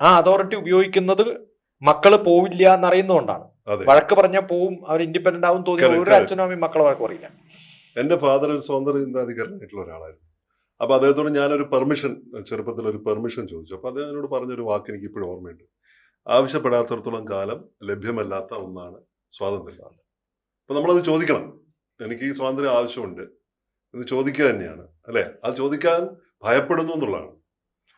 ആ അതോറിറ്റി ഉപയോഗിക്കുന്നത് മക്കൾ പോവില്ല എന്നറിയുന്നതുകൊണ്ടാണ്. വഴക്ക് പറഞ്ഞാൽ പോവും അവർ ഇൻഡിപെൻഡന്റ് ആവും തോന്നിയ ഒരു. അച്ഛനും അമ്മയും മക്കളെ വഴക്ക് പറയില്ല. എന്റെ ഫാദർ ഒരു സ്വാതന്ത്ര്യ ചിന്താധികാരനായിട്ടുള്ള ഒരാളായിരുന്നു. അപ്പൊ അദ്ദേഹത്തോട് ഞാനൊരു പെർമിഷൻ ചെറുപ്പത്തിൽ ഒരു പെർമിഷൻ ചോദിച്ചു. അപ്പൊ അദ്ദേഹം എന്നോട് പറഞ്ഞൊരു വാക്ക് എനിക്ക് ഇപ്പോഴും ഓർമ്മയുണ്ട്. ആവശ്യപ്പെടാത്തടത്തോളം കാലം ലഭ്യമല്ലാത്ത ഒന്നാണ് സ്വാതന്ത്ര്യം. അപ്പൊ നമ്മളത് ചോദിക്കണം. എനിക്ക് ഈ സ്വാതന്ത്ര്യം ആവശ്യമുണ്ട്. എന്ന് ചോദിക്കുക തന്നെയാണ് അല്ലെ? അത് ചോദിക്കാൻ ഭയപ്പെടുന്നു എന്നുള്ളതാണ്.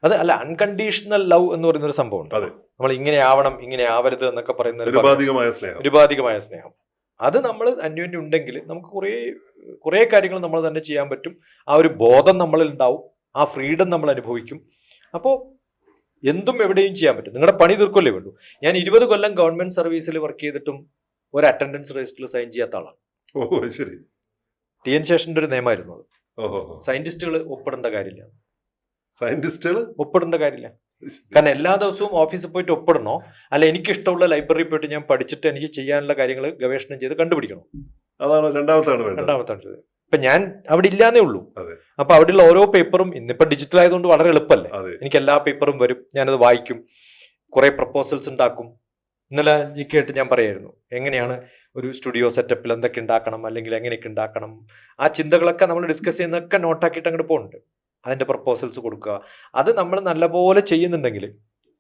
അത് അല്ല അൺകണ്ടീഷണൽ ലവ് എന്ന് പറയുന്ന ഒരു സംഭവം ഉണ്ട്. നമ്മൾ ഇങ്ങനെ ആവണം ഇങ്ങനെ ആവരുത് എന്നൊക്കെ പറയുന്ന നിരുപാധികമായ സ്നേഹം. അത് നമ്മൾ അന്യോന്യം ഉണ്ടെങ്കിൽ നമുക്ക് കുറേ കുറേ കാര്യങ്ങൾ നമ്മൾ തന്നെ ചെയ്യാൻ പറ്റും. ആ ഒരു ബോധം നമ്മളിൽ ഉണ്ടാവും. ആ ഫ്രീഡം നമ്മൾ അനുഭവിക്കും. അപ്പോൾ എന്തും എവിടെയും ചെയ്യാൻ പറ്റും. നിങ്ങളുടെ പണി തീർക്കല്ലേ വേണ്ടു. ഞാൻ ഇരുപത് കൊല്ലം ഗവൺമെന്റ് സർവീസിൽ വർക്ക് ചെയ്തിട്ടും ഒരു അറ്റൻഡൻസ് രജിസ്റ്ററിൽ സൈൻ ചെയ്യാത്ത ആളാണ്. ഓ ശരി. ടി എൻ ശേഷന്റെ ഒരു നിയമമായിരുന്നു അത്. ഓഹോ സയന്റിസ്റ്റുകൾ ഒപ്പിടേണ്ട കാര്യമില്ല. സയന്റിസ്റ്റുകൾ ഒപ്പിടേണ്ട കാര്യമില്ല. കാരണം എല്ലാ ദിവസവും ഓഫീസിൽ പോയിട്ട് ഒപ്പിടണോ? അല്ല എനിക്ക് ഇഷ്ടമുള്ള ലൈബ്രറി പോയിട്ട് ഞാൻ പഠിച്ചിട്ട് എനിക്ക് ചെയ്യാനുള്ള കാര്യങ്ങൾ ഗവേഷണം ചെയ്ത് കണ്ടുപിടിക്കണം? അതാണ് രണ്ടാമത്താണ് രണ്ടാമത്താണ് രണ്ടാമത്തെ ചോദ്യം ഇപ്പൊ ഞാൻ അവിടെ ഇല്ലാന്നേ ഉള്ളൂ. അപ്പൊ അവിടെയുള്ള ഓരോ പേപ്പറും ഇന്നിപ്പോ ഡിജിറ്റൽ ആയതുകൊണ്ട് വളരെ എളുപ്പമല്ലേ? എനിക്ക് എല്ലാ പേപ്പറും വരും. ഞാനത് വായിക്കും. കുറെ പ്രപ്പോസൽസ് ഉണ്ടാക്കും. ഇന്നലെ ജിക്കായിട്ട് ഞാൻ പറയായിരുന്നു. എങ്ങനെയാണ് ഒരു സ്റ്റുഡിയോ സെറ്റപ്പിൽ എന്തൊക്കെ ഉണ്ടാക്കണം? അല്ലെങ്കിൽ എങ്ങനെയൊക്കെ ഉണ്ടാക്കണം? ആ ചിന്തകളൊക്കെ നമ്മൾ ഡിസ്കസ് ചെയ്യുന്നതൊക്കെ നോട്ടാക്കിയിട്ട് അങ്ങോട്ട് പോകുന്നുണ്ട് അതിന്റെ പ്രപ്പോസൽസ് കൊടുക്കുക. അത് നമ്മൾ നല്ലപോലെ ചെയ്യുന്നുണ്ടെങ്കിൽ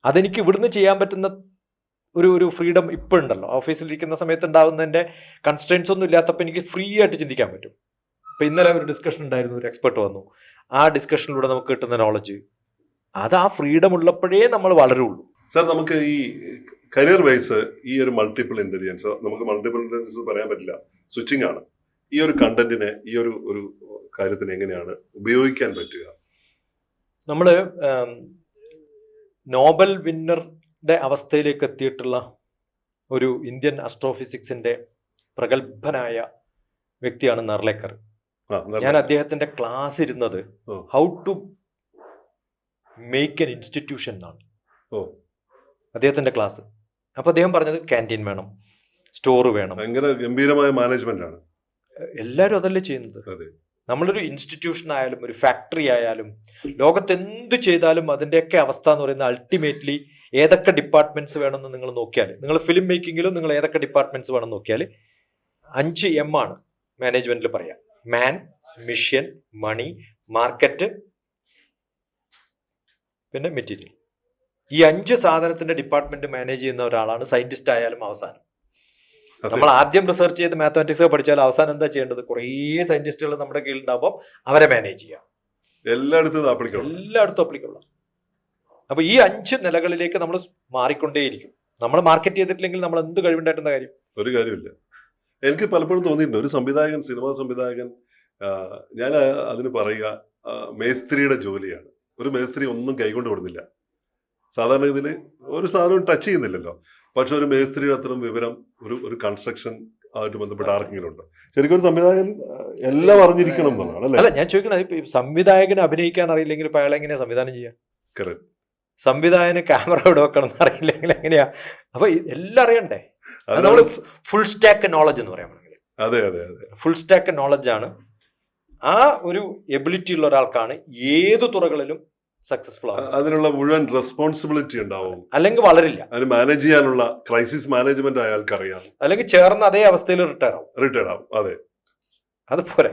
അതെനിക്ക് ഇവിടുന്ന് ചെയ്യാൻ പറ്റുന്ന ഒരു ഒരു ഫ്രീഡം ഇപ്പോൾ ഉണ്ടല്ലോ ഓഫീസിലിരിക്കുന്ന സമയത്ത് ഉണ്ടാകുന്നതിന്റെ കൺസ്ട്രെയിൻസ് ഒന്നും ഇല്ലാത്തപ്പോൾ എനിക്ക് ഫ്രീ ആയിട്ട് ചിന്തിക്കാൻ പറ്റും. ഇപ്പം ഇന്നലെ ഒരു ഡിസ്കഷൻ ഉണ്ടായിരുന്നു ഒരു എക്സ്പെർട്ട് വന്നു. ആ ഡിസ്കഷനിലൂടെ നമുക്ക് കിട്ടുന്ന നോളജ് അത് ആ ഫ്രീഡം ഉള്ളപ്പോഴേ നമ്മൾ വളരുള്ളൂ. സാർ നമുക്ക് ഈ കരിയർ വൈസ് ഈ ഒരു മൾട്ടിപ്പിൾ ഇന്റലിജൻസ് നമുക്ക് മൾട്ടിപ്പിൾ ഇന്റലിജൻസ് പറയാൻ പറ്റില്ല. സ്വിച്ചിങ് ആണ്. ഈ ഒരു കണ്ടന്റിനെ ഈ ഒരു ഒരു കാര്യത്തിന് എങ്ങനെയാണ് ഉപയോഗിക്കാൻ പറ്റുക? നമ്മൾ നോബൽ വിന്നറുടെ അവസ്ഥയിലേക്ക് എത്തിയിട്ടുള്ള ഒരു ഇന്ത്യൻ അസ്ട്രോഫിസിക്സിന്റെ പ്രഗത്ഭനായ വ്യക്തിയാണ് നർലേക്കർ. ഞാൻ അദ്ദേഹത്തിന്റെ ക്ലാസ് ഇരുന്നത് how to make an institution എന്നാണ്. അദ്ദേഹത്തിന്റെ ക്ലാസ്. അപ്പൊ അദ്ദേഹം പറഞ്ഞത് ക്യാന്റീൻ വേണം സ്റ്റോർ വേണം. ഭയങ്കര ഗംഭീരമായ മാനേജ്മെന്റ് ആണ് എല്ലാവരും അതല്ലേ ചെയ്യുന്നത്? നമ്മളൊരു ഇൻസ്റ്റിറ്റ്യൂഷൻ ആയാലും ഒരു ഫാക്ടറി ആയാലും ലോകത്ത് എന്ത് ചെയ്താലും അതിന്റെയൊക്കെ അവസ്ഥ എന്ന് പറയുന്നത് അൾട്ടിമേറ്റ്ലി ഏതൊക്കെ ഡിപ്പാർട്ട്മെന്റ്സ് വേണമെന്ന് നിങ്ങൾ നോക്കിയാൽ നിങ്ങൾ ഫിലിം മേക്കിങ്ങിലും നിങ്ങൾ ഏതൊക്കെ ഡിപ്പാർട്ട്മെന്റ്സ് വേണമെന്ന് നോക്കിയാൽ അഞ്ച് എം ആണ് മാനേജ്മെന്റിൽ പറയാം മാൻ മിഷ്യൻ മണി മാർക്കറ്റ് പിന്നെ മെറ്റീരിയൽ ഈ അഞ്ച് സാധനത്തിന്റെ ഡിപ്പാർട്ട്മെന്റ് മാനേജ് ചെയ്യുന്ന ഒരാളാണ് സയന്റിസ്റ്റ് ആയാലും അവസാനം. നമ്മൾ ആദ്യം റിസർച്ച് ചെയ്ത് മാത്തമാറ്റിക്സ് പഠിച്ചാൽ അവസാനം എന്താ ചെയ്യേണ്ടത്? കുറേ സയന്റിസ്റ്റുകൾ നമ്മുടെ കീഴിൽ ഉണ്ടാവുമ്പോൾ അവരെ മാനേജ് ചെയ്യാം. എല്ലായിടത്തും എല്ലായിടത്തും അപ്ലിക്കബിൾ അപ്പോൾ ഈ അഞ്ച് നിലകളിലേക്ക് നമ്മൾ മാറിക്കൊണ്ടേയിരിക്കും. നമ്മൾ മാർക്കറ്റ് ചെയ്തിട്ടില്ലെങ്കിൽ നമ്മൾ എന്ത് കഴിവുണ്ടായിട്ടുന്ന കാര്യം? ഒരു കാര്യമില്ല. എനിക്ക് പലപ്പോഴും തോന്നിയിട്ടുണ്ട്. ഒരു സംവിധായകൻ സിനിമാ സംവിധായകൻ ഞാൻ അതിന് പറയുക മേസ്ത്രിയുടെ ജോലിയാണ്. ഒരു മേസ്ത്രി ഒന്നും കൈകൊണ്ട് കൊടുന്നില്ല സാധാരണ ഇതിൽ ഒരു സാധനവും ടച്ച് ചെയ്യുന്നില്ലല്ലോ. പക്ഷെ ഒരു മേസ്ത്രിയുടെ അത്രയും വിവരം ഒരു ഒരു കൺസ്ട്രക്ഷൻ ആയിട്ട് ബന്ധപ്പെട്ട ആർക്കെങ്കിലും ഉണ്ട് ശരിക്കും ഒരു സംവിധായകൻ എല്ലാം അറിഞ്ഞിരിക്കണം എന്നുള്ളതാണ് അല്ലേ? ഞാൻ ചോദിക്കണത് ഇപ്പൊ സംവിധായകന് അഭിനയിക്കാൻ അറിയില്ലെങ്കിൽ ഇപ്പൊ അയാൾ എങ്ങനെയാ സംവിധാനം ചെയ്യാം? കറക്റ്റ് സംവിധായകന് ക്യാമറ ഇവിടെ വെക്കണം എന്ന് അറിയില്ലെങ്കിൽ എങ്ങനെയാ? അപ്പൊ എല്ലാം അറിയണ്ടേ? നമ്മൾ ഫുൾ സ്റ്റാക്ക് നോളജ് എന്ന് പറയാം അതെ അതെ അതെ. ഫുൾ സ്റ്റാക്ക് നോളജ് ആണ്. ആ ഒരു എബിലിറ്റി ഉള്ള ഒരാൾക്കാണ് ഏത് തുറകളിലും സക്സസ്ഫുൾ ആവും. അതിനുള്ള മുഴുവൻ റെസ്പോൺസിബിലിറ്റി ഉണ്ടാവും. അല്ലെങ്കിൽ വളരില്ല. അതിന് മാനേജ് ചെയ്യാനുള്ള ക്രൈസിസ് മാനേജ്മെന്റ് അയാൾക്ക് അറിയാം അല്ലെങ്കിൽ ചേർന്ന അതേ അവസ്ഥയിൽ റിട്ടയർ ആവും. റിട്ടയർ ആവും. അതെ. അത് പോരാ.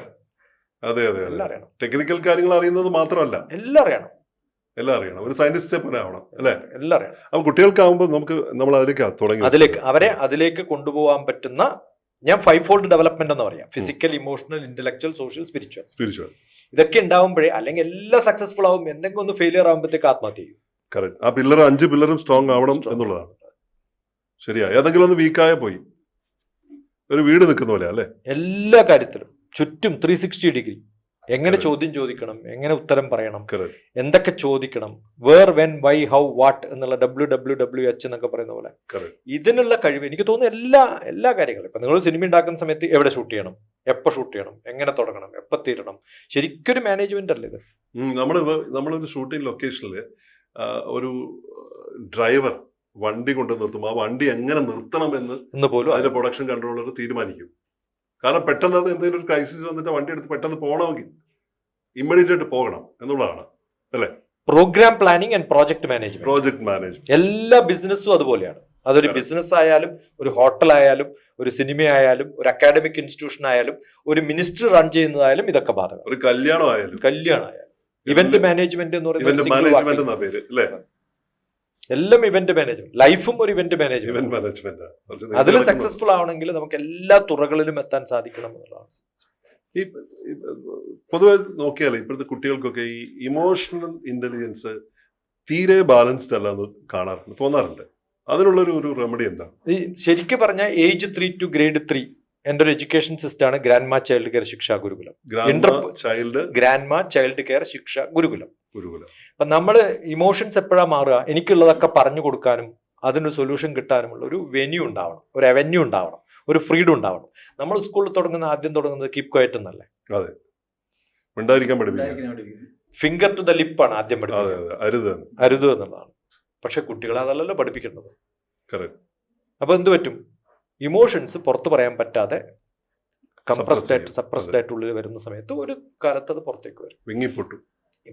അതെ അതെ അറിയണം. ടെക്നിക്കൽ കാര്യങ്ങൾ അറിയുന്നത് മാത്രമല്ല. എല്ലാം അറിയണം. എല്ലാം അറിയണം. ഒരു സയന്റിസ്റ്റ് പോലെ ആവണം അല്ലെ? എല്ലാം അറിയണം. അപ്പൊ കുട്ടികൾക്കാവുമ്പോൾ നമുക്ക് നമ്മൾ അതിലേക്ക് തുടങ്ങി അതിലേക്ക് അവരെ അതിലേക്ക് കൊണ്ടുപോകാൻ പറ്റുന്ന ഞാൻ ഫൈവ് ഫോൾഡ് ഡെവലപ്മെന്റ് എന്ന് പറയാം. Physical emotional intellectual social spiritual spiritual ഇതൊക്കെ ഉണ്ടാവുമ്പോഴേ അല്ലെങ്കിൽ എല്ലാം സക്സസ്ഫുൾ ആവും എന്തെങ്കിലും ഒന്ന് ഫെയിലിയർ ആകുമ്പോഴത്തേക്ക് ആത്മഹത്യ ചെയ്യും. കറക്റ്റ് ആ പില്ലർ അഞ്ച് പില്ലറും സ്ട്രോങ് ആവണം എന്നുള്ളതാണ്. ശരിയാ ഏതെങ്കിലും ഒന്ന് വീക്കായ പോയി. ഒരു വീട് നിൽക്കുന്ന പോലെ അല്ലേ? എല്ലാ കാര്യത്തിലും. ചുറ്റും ത്രീ സിക്സ്റ്റി ഡിഗ്രി എങ്ങനെ ചോദ്യം ചോദിക്കണം? എങ്ങനെ ഉത്തരം പറയണം? എന്തൊക്കെ ചോദിക്കണം? Where when why how what എന്നുള്ള ഡബ്ല്യു ഡബ്ല്യു ഡബ്ല്യു എച്ച് എന്നൊക്കെ പറയുന്ന പോലെ. ഇതിനുള്ള കഴിവ് എനിക്ക് തോന്നുന്നു എല്ലാ എല്ലാ കാര്യങ്ങളും. ഇപ്പൊ നിങ്ങൾ സിനിമ ഉണ്ടാക്കുന്ന സമയത്ത് എവിടെ ഷൂട്ട് ചെയ്യണം? എപ്പോൾ ഷൂട്ട് ചെയ്യണം? എങ്ങനെ തുടങ്ങണം? എപ്പോൾ തീരണം? ശരിക്കൊരു മാനേജ്മെന്റ് അല്ലേ ഇത്? നമ്മൾ നമ്മളൊരു ഷൂട്ടിംഗ് ലൊക്കേഷനിൽ ഒരു ഡ്രൈവർ വണ്ടി കൊണ്ട് നിർത്തും. ആ വണ്ടി എങ്ങനെ നിർത്തണം എന്ന് എന്ന് പോലും അതിന്റെ പ്രൊഡക്ഷൻ കൺട്രോളർ തീരുമാനിക്കും. കാരണം പെട്ടെന്ന് അത് എന്തെങ്കിലും ഒരു ക്രൈസിസ് വന്നിട്ട് വണ്ടി എടുത്ത് പെട്ടെന്ന് പോകണമെങ്കിൽ ഇമ്മീഡിയറ്റ് ആയിട്ട് പോകണം എന്നുള്ളതാണ് അല്ലേ? Programme planning and project management project management എല്ലാ ബിസിനസ്സും അതുപോലെയാണ്. അതൊരു ബിസിനസ് ആയാലും ഒരു ഹോട്ടൽ ആയാലും ഒരു സിനിമ ആയാലും ഒരു അക്കാഡമിക് ഇൻസ്റ്റിറ്റ്യൂഷൻ ആയാലും ഒരു മിനിസ്റ്റർ റൺ ചെയ്യുന്നതായാലും ഇതൊക്കെ ബാധകം ഒരു കല്യാണം ആയാലും. കല്യാണം ആയാലും. ഇവന്റ് മാനേജ്മെന്റ് എന്ന് പറയുന്നത് എല്ലാം ഇവന്റ് മാനേജ്മെന്റ് ലൈഫും ഒരു ഇവന്റ് മാനേജ്മെന്റ് മാനേജ്മെന്റ് അതിൽ സക്സസ്ഫുൾ ആവണമെങ്കിൽ നമുക്ക് എല്ലാ തുറകളിലും എത്താൻ സാധിക്കണം എന്നുള്ളതാണ്. ഈ പൊതുവെ നോക്കിയാൽ ഇപ്പോഴത്തെ കുട്ടികൾക്കൊക്കെ ഈ ഇമോഷണൽ ഇന്റലിജൻസ് തീരെ ബാലൻസ്ഡ് അല്ല എന്ന് കാണാറുണ്ട് തോന്നാറുണ്ട്. അതിനുള്ള ഒരു റെമഡി എന്താണ്? ഈ ശരിക്കും പറഞ്ഞാൽ age three to grade three എന്റെ ഒരു എഡ്യൂക്കേഷൻ സിസ്റ്റമാണ് ഗ്രാൻഡ് മാ ചൈൽഡ് കെയർ ശിക്ഷാ ഗുരുകുലം. Inter child grandma child care ശിക്ഷാ ഗുരുകുലം. ഗുരുകുലം അപ്പൊ നമ്മൾ ഇമോഷൻസ് എപ്പോഴാ മാറുക? എനിക്കുള്ളതൊക്കെ പറഞ്ഞു കൊടുക്കാനും അതിനൊരു സൊല്യൂഷൻ കിട്ടാനുമുള്ള ഒരു വെന്യൂ ഉണ്ടാവണം. ഒരു അവന്യൂ ഉണ്ടാവണം. ഒരു ഫ്രീഡം ഉണ്ടാവണം. നമ്മൾ സ്കൂളിൽ തുടങ്ങുന്ന ആദ്യം തുടങ്ങുന്നത് കീപ് ക്വയറ്റ് എന്നല്ലേ? അതെ. ഉണ്ടായിരിക്കാൻ ഫിംഗർ ടു ദ ലിപ്പാണ് ആദ്യം പഠിപ്പിക്കുന്നത് അരുത് അരുത് എന്നുള്ളതാണ്. പക്ഷെ കുട്ടികളെ അതല്ലല്ലോ പഠിപ്പിക്കേണ്ടത്. അപ്പൊ എന്ത് പറ്റും? ഇമോഷൻസ് പുറത്തു പറയാൻ പറ്റാതെ കംപ്രസ്ഡ് ആയിട്ട് സപ്രസ്ഡ് ആയിട്ട് ഉള്ളിൽ വരുന്ന സമയത്ത് ഒരു കാലത്ത് അത് പുറത്തേക്ക് വരും. വിങ്ങിപ്പൊട്ടു.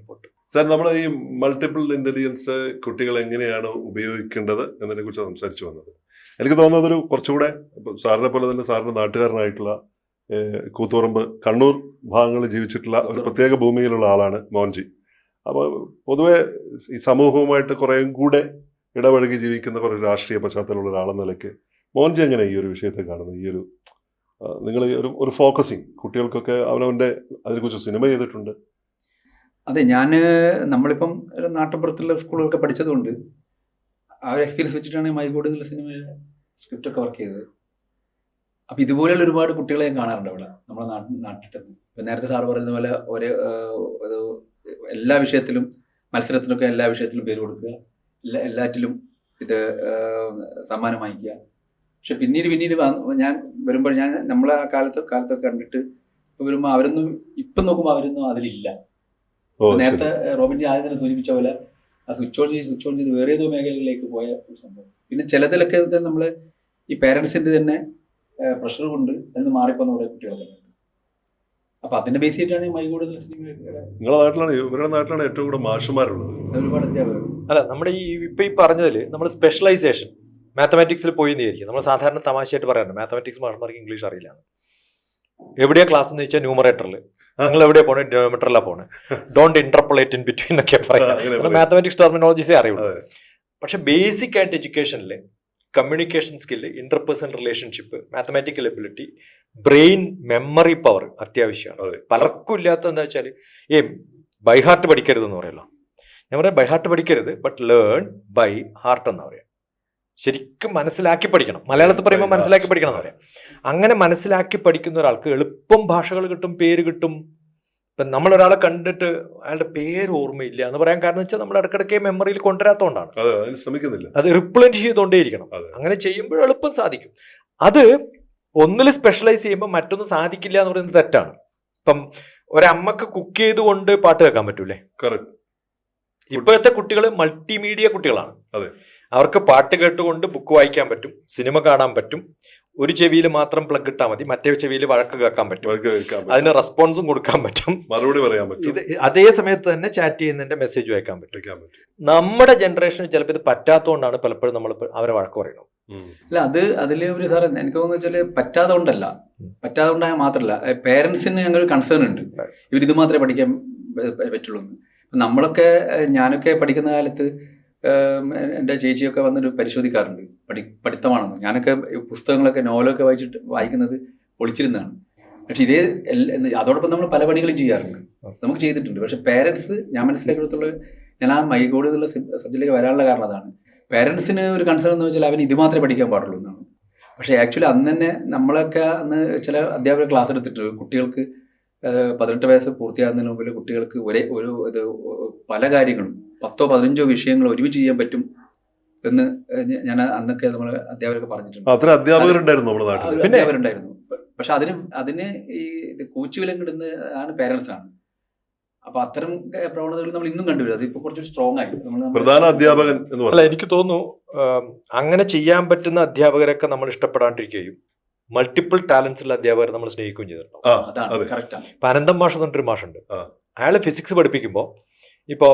ഇമ്പോർട്ട് സാർ നമ്മൾ ഈ മൾട്ടിപ്പിൾ ഇന്റലിജൻസ് കുട്ടികൾ എങ്ങനെയാണ് ഉപയോഗിക്കേണ്ടത് എന്നതിനെ കുറിച്ച് സംസാരിച്ചു വന്നത്. എനിക്ക് തോന്നുന്നത് ഒരു കുറച്ചുകൂടെ സാറിനെ പോലെ തന്നെ സാറിന്റെ നാട്ടുകാരനായിട്ടുള്ള കൂത്തുപറമ്പ് കണ്ണൂർ ഭാഗങ്ങളിൽ ജീവിച്ചിട്ടുള്ള ഒരു പ്രത്യേക ഭൂമിയിലുള്ള ആളാണ് മോൻജി അപ്പോൾ പൊതുവെ ഈ സമൂഹവുമായിട്ട് കുറേയും കൂടെ ഇടപഴകി ജീവിക്കുന്ന കുറേ രാഷ്ട്രീയ പശ്ചാത്തലമുള്ള ഒരാളെന്ന നിലയ്ക്ക് മോൻജി എങ്ങനെ ഈ ഒരു വിഷയത്തെ കാണുന്നത് ഈ ഒരു നിങ്ങൾ ഒരു ഒരു ഫോക്കസിങ് കുട്ടികൾക്കൊക്കെ അവനവന്റെ അതിനെക്കുറിച്ച് സിനിമ ചെയ്തിട്ടുണ്ട്. അതെ ഞാൻ നമ്മളിപ്പം ഒരു നാട്ടുപുറത്തുള്ള സ്കൂളുകളൊക്കെ പഠിച്ചതുകൊണ്ട് ആ ഒരു എക്സ്പീരിയൻസ് വെച്ചിട്ടാണ് മൈഗോഡ് എന്നുള്ള സിനിമയിലെ സ്ക്രിപ്റ്റ് ഒക്കെ വർക്ക് ചെയ്തത്. അപ്പം ഇതുപോലെയുള്ള ഒരുപാട് കുട്ടികളെ ഞാൻ കാണാറുണ്ട് അവിടെ നമ്മുടെ നാട്ടിൽ നാട്ടിൽ തന്നെ. ഇപ്പം നേരത്തെ സാറ് പറയുന്ന പോലെ ഒരു എല്ലാ വിഷയത്തിലും മത്സരത്തിനൊക്കെ എല്ലാ വിഷയത്തിലും പേര് കൊടുക്കുക എല്ലാ എല്ലാറ്റിലും ഇത് സമ്മാനം വാങ്ങിക്കുക. പക്ഷെ പിന്നീട് പിന്നീട് ഞാൻ വരുമ്പോൾ ഞാൻ നമ്മളെ ആ കാലത്ത് കാലത്തൊക്കെ കണ്ടിട്ട് ഇപ്പൊ വരുമ്പോൾ അവരൊന്നും ഇപ്പം നോക്കുമ്പോൾ അവരൊന്നും അതിലില്ല. നേരത്തെ റോബിൻ ജി ആദ്യം തന്നെ സൂചിപ്പിച്ച പോലെ ആ സ്വിച്ച് ഓൺ ചെയ്ത് സ്വിച്ച് ഓൺ ചെയ്ത് വേറെ ഏതോ മേഖലകളിലേക്ക് പോയ ഒരു സംഭവം. പിന്നെ ചിലതിലൊക്കെ നമ്മൾ ഈ പേരൻസിന്റെ തന്നെ പ്രഷർ കൊണ്ട് അതിന് മാറിപ്പോന്ന കുറെ കുട്ടികളൊക്കെ അപ്പൊ അതിന്റെ ബേസ് ആയിട്ടാണ് ഈ മൈ കൂടുതൽ നിങ്ങളുടെ നാട്ടിലാണ് ഇവരുടെ നാട്ടിലാണ് ഏറ്റവും കൂടുതൽ മാഷന്മാരുള്ളത്. ഒരുപാട് അധ്യാപകർ അല്ല നമ്മുടെ ഈ ഇപ്പൊ ഈ പറഞ്ഞതിൽ നമ്മൾ സ്പെഷ്യലൈസേഷൻ മാത്തമാറ്റിക്സിൽ പോയി നേരിക്കും നമ്മൾ സാധാരണ തമാശയായിട്ട് പറയാറുണ്ട് മാത്തമാറ്റിക്സ് മാഷന്മാർക്ക് ഇംഗ്ലീഷ് അറിയില്ല എവിടെയാ ക്ലാസ് എന്ന് വെച്ചാൽ ന്യൂമറേറ്ററിൽ നിങ്ങൾ എവിടെ പോണേ ഡോമീറ്ററിലാ പോണേ. ഡോണ്ട് ഇന്റർപ്ലേറ്റ് ഇൻ ബിറ്റ്വീൻ എന്നൊക്കെ പറയാം. മാത്തമാറ്റിക്സ് ടെർമിനോളജീസേ അറിയുള്ളൂ. പക്ഷെ ബേസിക് ആയിട്ട് എഡ്യൂക്കേഷനിൽ communication skill interpersonal relationship mathematical ability brain memory power അത്യാവശ്യമാണ്. പലർക്കും ഇല്ലാത്ത എന്താ വെച്ചാൽ ഏ ബൈ ഹാർട്ട് പഠിക്കരുത് എന്ന് പറയല്ലോ. ഞാൻ പറയാം ബൈ ഹാർട്ട് പഠിക്കരുത് ബട്ട് ലേൺ ബൈ ഹാർട്ട് എന്ന് പറയാം. ശരിക്കും മനസ്സിലാക്കി പഠിക്കണം. മലയാളത്തിൽ പറയുമ്പോൾ മനസ്സിലാക്കി പഠിക്കണം എന്ന് പറയാം. അങ്ങനെ മനസ്സിലാക്കി പഠിക്കുന്ന ഒരാൾക്ക് എളുപ്പം ഭാഷകൾ കിട്ടും പേര് കിട്ടും. ഇപ്പം നമ്മളൊരാളെ കണ്ടിട്ട് അയാളുടെ പേര് ഓർമ്മയില്ല എന്ന് പറയാൻ കാരണം വെച്ചാൽ നമ്മൾ ഇടയ്ക്കിടയ്ക്ക് മെമ്മറിയിൽ കൊണ്ടുവരാത്തതുകൊണ്ടാണ് അതെ ശ്രമിക്കുന്നില്ല. അത് റിപ്ലന്റ് ചെയ്തുകൊണ്ടേയിരിക്കണം. അങ്ങനെ ചെയ്യുമ്പോൾ എളുപ്പം സാധിക്കും. അത് ഒന്നിൽ സ്പെഷ്യലൈസ് ചെയ്യുമ്പോൾ മറ്റൊന്ന് സാധിക്കില്ല എന്ന് പറയുന്നത് തെറ്റാണ്. ഇപ്പം ഒരമ്മക്ക് കുക്ക് ചെയ്തുകൊണ്ട് പാട്ട് കേൾക്കാൻ പറ്റൂലേ? കറക്റ്റ് ഇപ്പോഴത്തെ കുട്ടികൾ മൾട്ടിമീഡിയ കുട്ടികളാണ്. അതെ. അവർക്ക് പാട്ട് കേട്ടുകൊണ്ട് ബുക്ക് വായിക്കാൻ പറ്റും സിനിമ കാണാൻ പറ്റും. ഒരു ചെവിയിൽ മാത്രം പ്ലഗ് ഇട്ടാൽ മതി മറ്റേ ചെവിയിൽ വഴക്ക് കേൾക്കാൻ പറ്റും. അതിന് റെസ്പോൺസും കൊടുക്കാൻ പറ്റും. മറുപടി പറയാൻ പറ്റും. ഇത് അതേ സമയത്ത് തന്നെ ചാറ്റ് ചെയ്യുന്നതിന്റെ മെസ്സേജ് അയക്കാൻ പറ്റും. നമ്മുടെ ജനറേഷന് ചിലപ്പോൾ ഇത് പറ്റാത്തതുകൊണ്ടാണ് പലപ്പോഴും നമ്മൾ അവരെ വഴക്ക് പറയുന്നത്. അല്ല അത് അതിൽ ഒരു സാറേ എനിക്ക് തോന്നുന്നു വെച്ചാൽ പറ്റാതെ കൊണ്ടല്ല. പറ്റാതെ കൊണ്ടായ മാത്രമല്ല പേരൻസിന് ഞങ്ങൾ കൺസേൺ ഉണ്ട്. ഇവരിത് മാത്രമേ പഠിക്കാൻ പറ്റുള്ളൂ നമ്മളൊക്കെ ഞാനൊക്കെ പഠിക്കുന്ന കാലത്ത് എന്റെ ചേച്ചിയൊക്കെ വന്നിട്ട് പരിശോധിക്കാറുണ്ട്. പഠി പഠിത്തമാണെന്ന്. ഞാനൊക്കെ പുസ്തകങ്ങളൊക്കെ നോവലൊക്കെ വായിച്ചിട്ട് വായിക്കുന്നത് ഒളിച്ചിരുന്നതാണ് പക്ഷെ ഇതേ അതോടൊപ്പം നമ്മൾ പല പണികളും ചെയ്യാറുണ്ട്. നമുക്ക് ചെയ്തിട്ടുണ്ട്. പക്ഷെ പേരൻസ് ഞാൻ മനസ്സിലാക്കിയെടുത്തുള്ള ഞാൻ ആ മൈകോട് എന്നുള്ള സബ്ജക്റ്റിലേക്ക് വരാനുള്ള കാരണം അതാണ്. പേരൻസിന് ഒരു കൺസേൺ എന്ന് വെച്ചാൽ അവൻ ഇത് മാത്രമേ പഠിക്കാൻ പാടുള്ളൂ എന്നാണ്. പക്ഷേ ആക്ച്വലി അന്ന് തന്നെ നമ്മളൊക്കെ അന്ന് ചില അധ്യാപകർ ക്ലാസ് എടുത്തിട്ട് കുട്ടികൾക്ക് പതിനെട്ട് വയസ്സ് പൂർത്തിയാകുന്നതിന് മുമ്പിൽ കുട്ടികൾക്ക് ഒരേ ഒരു ഇത് പല കാര്യങ്ങളും പത്തോ പതിനഞ്ചോ വിഷയങ്ങൾ ഒരുമിച്ച് ചെയ്യാൻ പറ്റും എന്ന് ഞാൻ അന്നൊക്കെ നമ്മൾ അധ്യാപകരൊക്കെ പറഞ്ഞിട്ടുണ്ട്. അത്ര അധ്യാപകരുണ്ടായിരുന്നു നമ്മുടെ നാട്ടിൽ അധ്യാപകരുണ്ടായിരുന്നു. പക്ഷെ അതിന് അതിന് ഈ കൂച്ചുവിലം കിടുന്ന ആണ് പേരൻസ് ആണ്. അപ്പൊ അത്തരം പ്രവണതകൾ നമ്മൾ ഇന്നും കണ്ടുവരും. അതിപ്പോ കുറച്ച് സ്ട്രോങ് ആയി നമ്മൾ പ്രധാന അധ്യാപകൻ എന്ന് അല്ല എനിക്ക് തോന്നുന്നു അങ്ങനെ ചെയ്യാൻ പറ്റുന്ന അധ്യാപകരൊക്കെ നമ്മൾ ഇഷ്ടപ്പെടാണ്ടിരിക്കുകയും മൾട്ടിപ്പിൾ ടാലൻസ് ഉള്ള അധ്യാപകരെ നമ്മൾ സ്നേഹിക്കുകയും ചെയ്തിട്ടുണ്ടാവും ഇപ്പം അനന്തം മാഷ് എന്ന് പറഞ്ഞൊരു മാഷുണ്ട്. അയാളെ അയാൾ ഫിസിക്സ് പഠിപ്പിക്കുമ്പോൾ ഇപ്പോൾ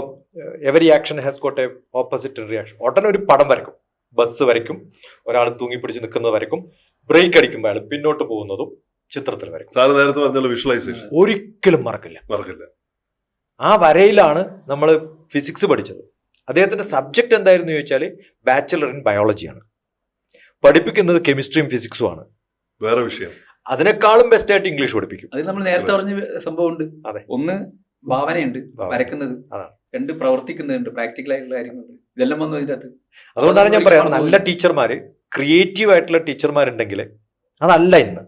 every action has got a opposite reaction ഉടനെ ഒരു പടം വരയ്ക്കും. ബസ് വരയ്ക്കും. ഒരാൾ തൂങ്ങിപ്പിടിച്ച് നിൽക്കുന്നത് വരയ്ക്കും. ബ്രേക്ക് അടിക്കുമ്പോൾ അയാൾ പിന്നോട്ട് പോകുന്നതും ചിത്രത്തിൽ വരയ്ക്കും. നേരത്തെ പറഞ്ഞല്ലോ വിഷ്വലൈസേഷൻ ഒരിക്കലും മറക്കില്ല. മറക്കില്ല. ആ വരയിലാണ് നമ്മൾ ഫിസിക്സ് പഠിച്ചത്. അദ്ദേഹത്തിന്റെ സബ്ജക്റ്റ് എന്തായിരുന്നു ചോദിച്ചാൽ ബാച്ചിലർ ഇൻ ബയോളജിയാണ് പഠിപ്പിക്കുന്നത് കെമിസ്ട്രിയും ഫിസിക്സും ആണ്. വേറെ വിഷയം. അതിനേക്കാളും ബെസ്റ്റ് ആയിട്ട് ഇംഗ്ലീഷ് പഠിപ്പിക്കും. അത് നമ്മൾ നേരത്തെ പറഞ്ഞ സംഭവമുണ്ട്. അതെ. ഒന്ന് ഭാവനയുണ്ട് ഭാവന. വരക്കുന്നത് അതാണ്. രണ്ട് പ്രവർത്തിക്കുന്നുണ്ട് പ്രാക്ടിക്കൽ ആയിട്ടുള്ള കാര്യങ്ങളുണ്ട്. ഇതെല്ലാം വന്നു ഇതിനകത്ത്. അകത്ത് അതുകൊണ്ടാണ് ഞാൻ പറയാം നല്ല ടീച്ചർമാര് ക്രിയേറ്റീവ് ആയിട്ടുള്ള ടീച്ചർമാരുണ്ടെങ്കിൽ അതല്ല ഇന്ന്.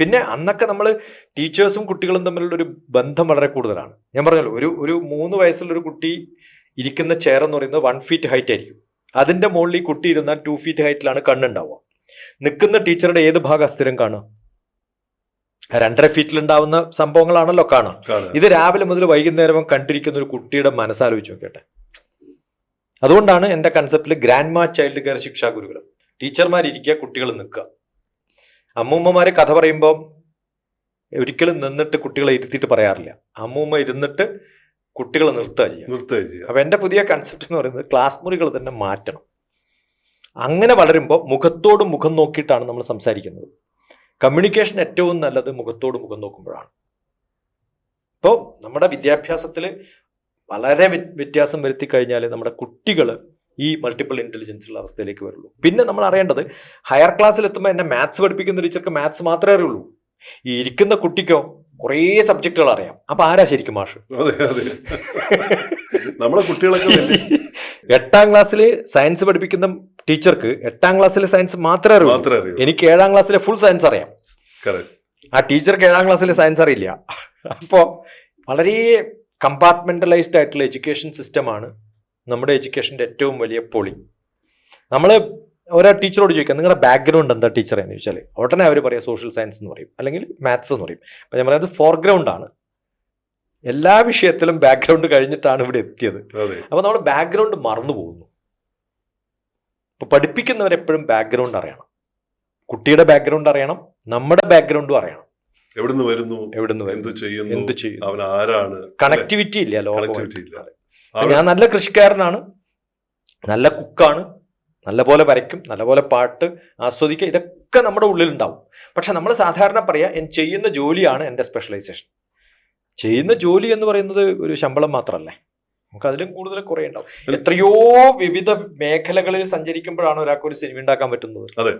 പിന്നെ അന്നൊക്കെ നമ്മൾ ടീച്ചേഴ്സും കുട്ടികളും തമ്മിലുള്ള ഒരു ബന്ധം വളരെ കൂടുതലാണ്. ഞാൻ പറഞ്ഞല്ലോ ഒരു ഒരു മൂന്ന് വയസ്സുള്ള ഒരു കുട്ടി ഇരിക്കുന്ന ചെയർ എന്ന് പറയുന്നത് വൺ ഫീറ്റ് ഹൈറ്റ് ആയിരിക്കും. അതിന്റെ മുകളിൽ കുട്ടി ഇരുന്നാൽ ടു ഫീറ്റ് ഹൈറ്റിലാണ് കണ്ണുണ്ടാവുക. നിൽക്കുന്ന ടീച്ചറുടെ ഏത് ഭാഗം സ്ഥിരം കാണുക? രണ്ടര ഫീറ്റിൽ ഉണ്ടാവുന്ന സംഭവങ്ങളാണല്ലോ കാണുക. ഇത് രാവിലെ മുതൽ വൈകുന്നേരം കണ്ടിരിക്കുന്ന ഒരു കുട്ടിയുടെ മനസ്സാലോചിച്ച് നോക്കട്ടെ അതുകൊണ്ടാണ് എന്റെ കൺസെപ്റ്റിൽ ഗ്രാൻഡ് മാ ചൈൽഡ് കെയർ ശിക്ഷാ ഗുരുകുലം ടീച്ചർമാരിയ്ക്കുക കുട്ടികൾ നിൽക്കുക. അമ്മൂമ്മമാരെ കഥ പറയുമ്പോൾ ഒരിക്കലും നിന്നിട്ട് കുട്ടികളെ ഇരുത്തിയിട്ട് പറയാറില്ല. അമ്മൂമ്മ ഇരുന്നിട്ട് കുട്ടികളെ നിർത്തുക ചെയ്യുക. നിർത്തുക ചെയ്യുക. അപ്പൊ എന്റെ പുതിയ കൺസെപ്റ്റ് എന്ന് പറയുന്നത് ക്ലാസ് മുറികൾ തന്നെ മാറ്റണം. അങ്ങനെ വളരുമ്പോൾ മുഖത്തോട് മുഖം നോക്കിയിട്ടാണ് നമ്മൾ സംസാരിക്കുന്നത്. കമ്മ്യൂണിക്കേഷൻ ഏറ്റവും നല്ലത് മുഖത്തോട് മുഖം നോക്കുമ്പോഴാണ്. ഇപ്പോൾ നമ്മുടെ വിദ്യാഭ്യാസത്തിൽ വളരെ വ്യ- വ്യത്യാസം വരുത്തി കഴിഞ്ഞാൽ നമ്മുടെ കുട്ടികൾ ഈ മൾട്ടിപ്പിൾ ഇന്റലിജൻസ് ഉള്ള അവസ്ഥയിലേക്ക് വരുള്ളൂ. പിന്നെ നമ്മൾ അറിയേണ്ടത് ഹയർ ക്ലാസ്സിൽ എത്തുമ്പോൾ എന്നെ മാത്സ് പഠിപ്പിക്കുന്ന ടീച്ചർക്ക് മാത്സ് മാത്രമേ അറിയുള്ളൂ. ഈ ഇരിക്കുന്ന കുട്ടിക്കോ കുറേ സബ്ജക്റ്റുകൾ അറിയാം. അപ്പൊ ആരാ ശരിക്കും മാഷ്? അതെ അതെ. നമ്മളെ കുട്ടികളൊക്കെ എട്ടാം ക്ലാസ്സിൽ സയൻസ് പഠിപ്പിക്കുന്ന ടീച്ചർക്ക് എട്ടാം ക്ലാസ്സിലെ സയൻസ് മാത്രമേ അറിയൂ എനിക്ക് ഏഴാം ക്ലാസ്സിലെ ഫുൾ സയൻസ് അറിയാം. ആ ടീച്ചർക്ക് ഏഴാം ക്ലാസ്സിലെ സയൻസ് അറിയില്ല. അപ്പോൾ വളരെ കമ്പാർട്ട്മെന്റലൈസ്ഡ് ആയിട്ടുള്ള എഡ്യൂക്കേഷൻ സിസ്റ്റമാണ് നമ്മുടെ എഡ്യൂക്കേഷന്റെ ഏറ്റവും വലിയ പൊളി. നമ്മൾ ഓരോ ടീച്ചറോട് ചോദിക്കാം നിങ്ങളുടെ ബാക്ക്ഗ്രൗണ്ട് എന്താ ടീച്ചറെന്ന് ചോദിച്ചാൽ ഉടനെ അവർ പറയാം സോഷ്യൽ സയൻസ് എന്ന് പറയും അല്ലെങ്കിൽ മാത്സ് എന്ന് പറയും. അപ്പം ഞാൻ പറയുന്നത് ഫോർഗ്രൗണ്ട് ആണ്. എല്ലാ വിഷയത്തിലും ബാക്ക്ഗ്രൗണ്ട് കഴിഞ്ഞിട്ടാണ് ഇവിടെ എത്തിയത്. അപ്പൊ അപ്പോൾ നമ്മൾ ബാക്ക്ഗ്രൗണ്ട് മറന്നു പോകുന്നു. ഇപ്പോൾ പഠിപ്പിക്കുന്നവരെപ്പോഴും ബാക്ക്ഗ്രൗണ്ട് അറിയണം. കുട്ടിയുടെ ബാക്ക്ഗ്രൗണ്ട് അറിയണം നമ്മുടെ ബാക്ക്ഗ്രൗണ്ടും അറിയണം. എവിടുന്ന് വരുന്നു? എവിടുന്ന് എന്ത് ചെയ്യുന്നു? എന്ത് ചെയ്യും അവൻ ആരാണ്? കണക്ടിവിറ്റി ഇല്ല കണക്ടിവിറ്റി ഇല്ല. ഞാൻ നല്ല കൃഷിക്കാരനാണ്. നല്ല കുക്കാണ്. നല്ല പോലെ വരയ്ക്കും നല്ല പോലെ പാട്ട് ആസ്വദിക്കുക ഇതൊക്കെ നമ്മുടെ ഉള്ളിലുണ്ടാവും. പക്ഷെ നമ്മൾ സാധാരണ പറയാ ഞാൻ ചെയ്യുന്ന ജോലിയാണ് എന്റെ സ്പെഷ്യലൈസേഷൻ ചെയ്യുന്ന ജോലി എന്ന് പറയുന്നത് ഒരു ശമ്പളം മാത്രമല്ലേ? നമുക്ക് അതിലും കൂടുതൽ കുറേ ഉണ്ടാവും. എത്രയോ വിവിധ മേഖലകളിൽ സഞ്ചരിക്കുമ്പോഴാണ് ഒരാൾക്ക് ഒരു സിനിമ ഉണ്ടാക്കാൻ പറ്റുന്നത്. അതെ.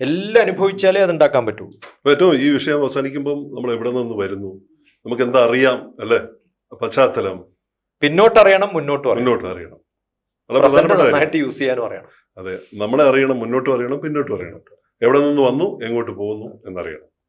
എല്ലാം അനുഭവിച്ചാലേ അത് ഉണ്ടാക്കാൻ പറ്റുള്ളൂ ഏറ്റവും ഈ വിഷയം അവസാനിക്കുമ്പോൾ നമ്മൾ എവിടെ നിന്ന് വരുന്നു? നമുക്ക് എന്താ അറിയാം അല്ലേ? പശ്ചാത്തലം. പിന്നോട്ട് അറിയണം മുന്നോട്ട് മുന്നോട്ട് അറിയണം. നന്നായിട്ട് യൂസ് ചെയ്യാനും അറിയണം. അതെ. നമ്മളെ അറിയണം മുന്നോട്ട് അറിയണം പിന്നോട്ട് അറിയണം. എവിടെ നിന്ന് വന്നു എങ്ങോട്ട് പോകുന്നു എന്നറിയണം.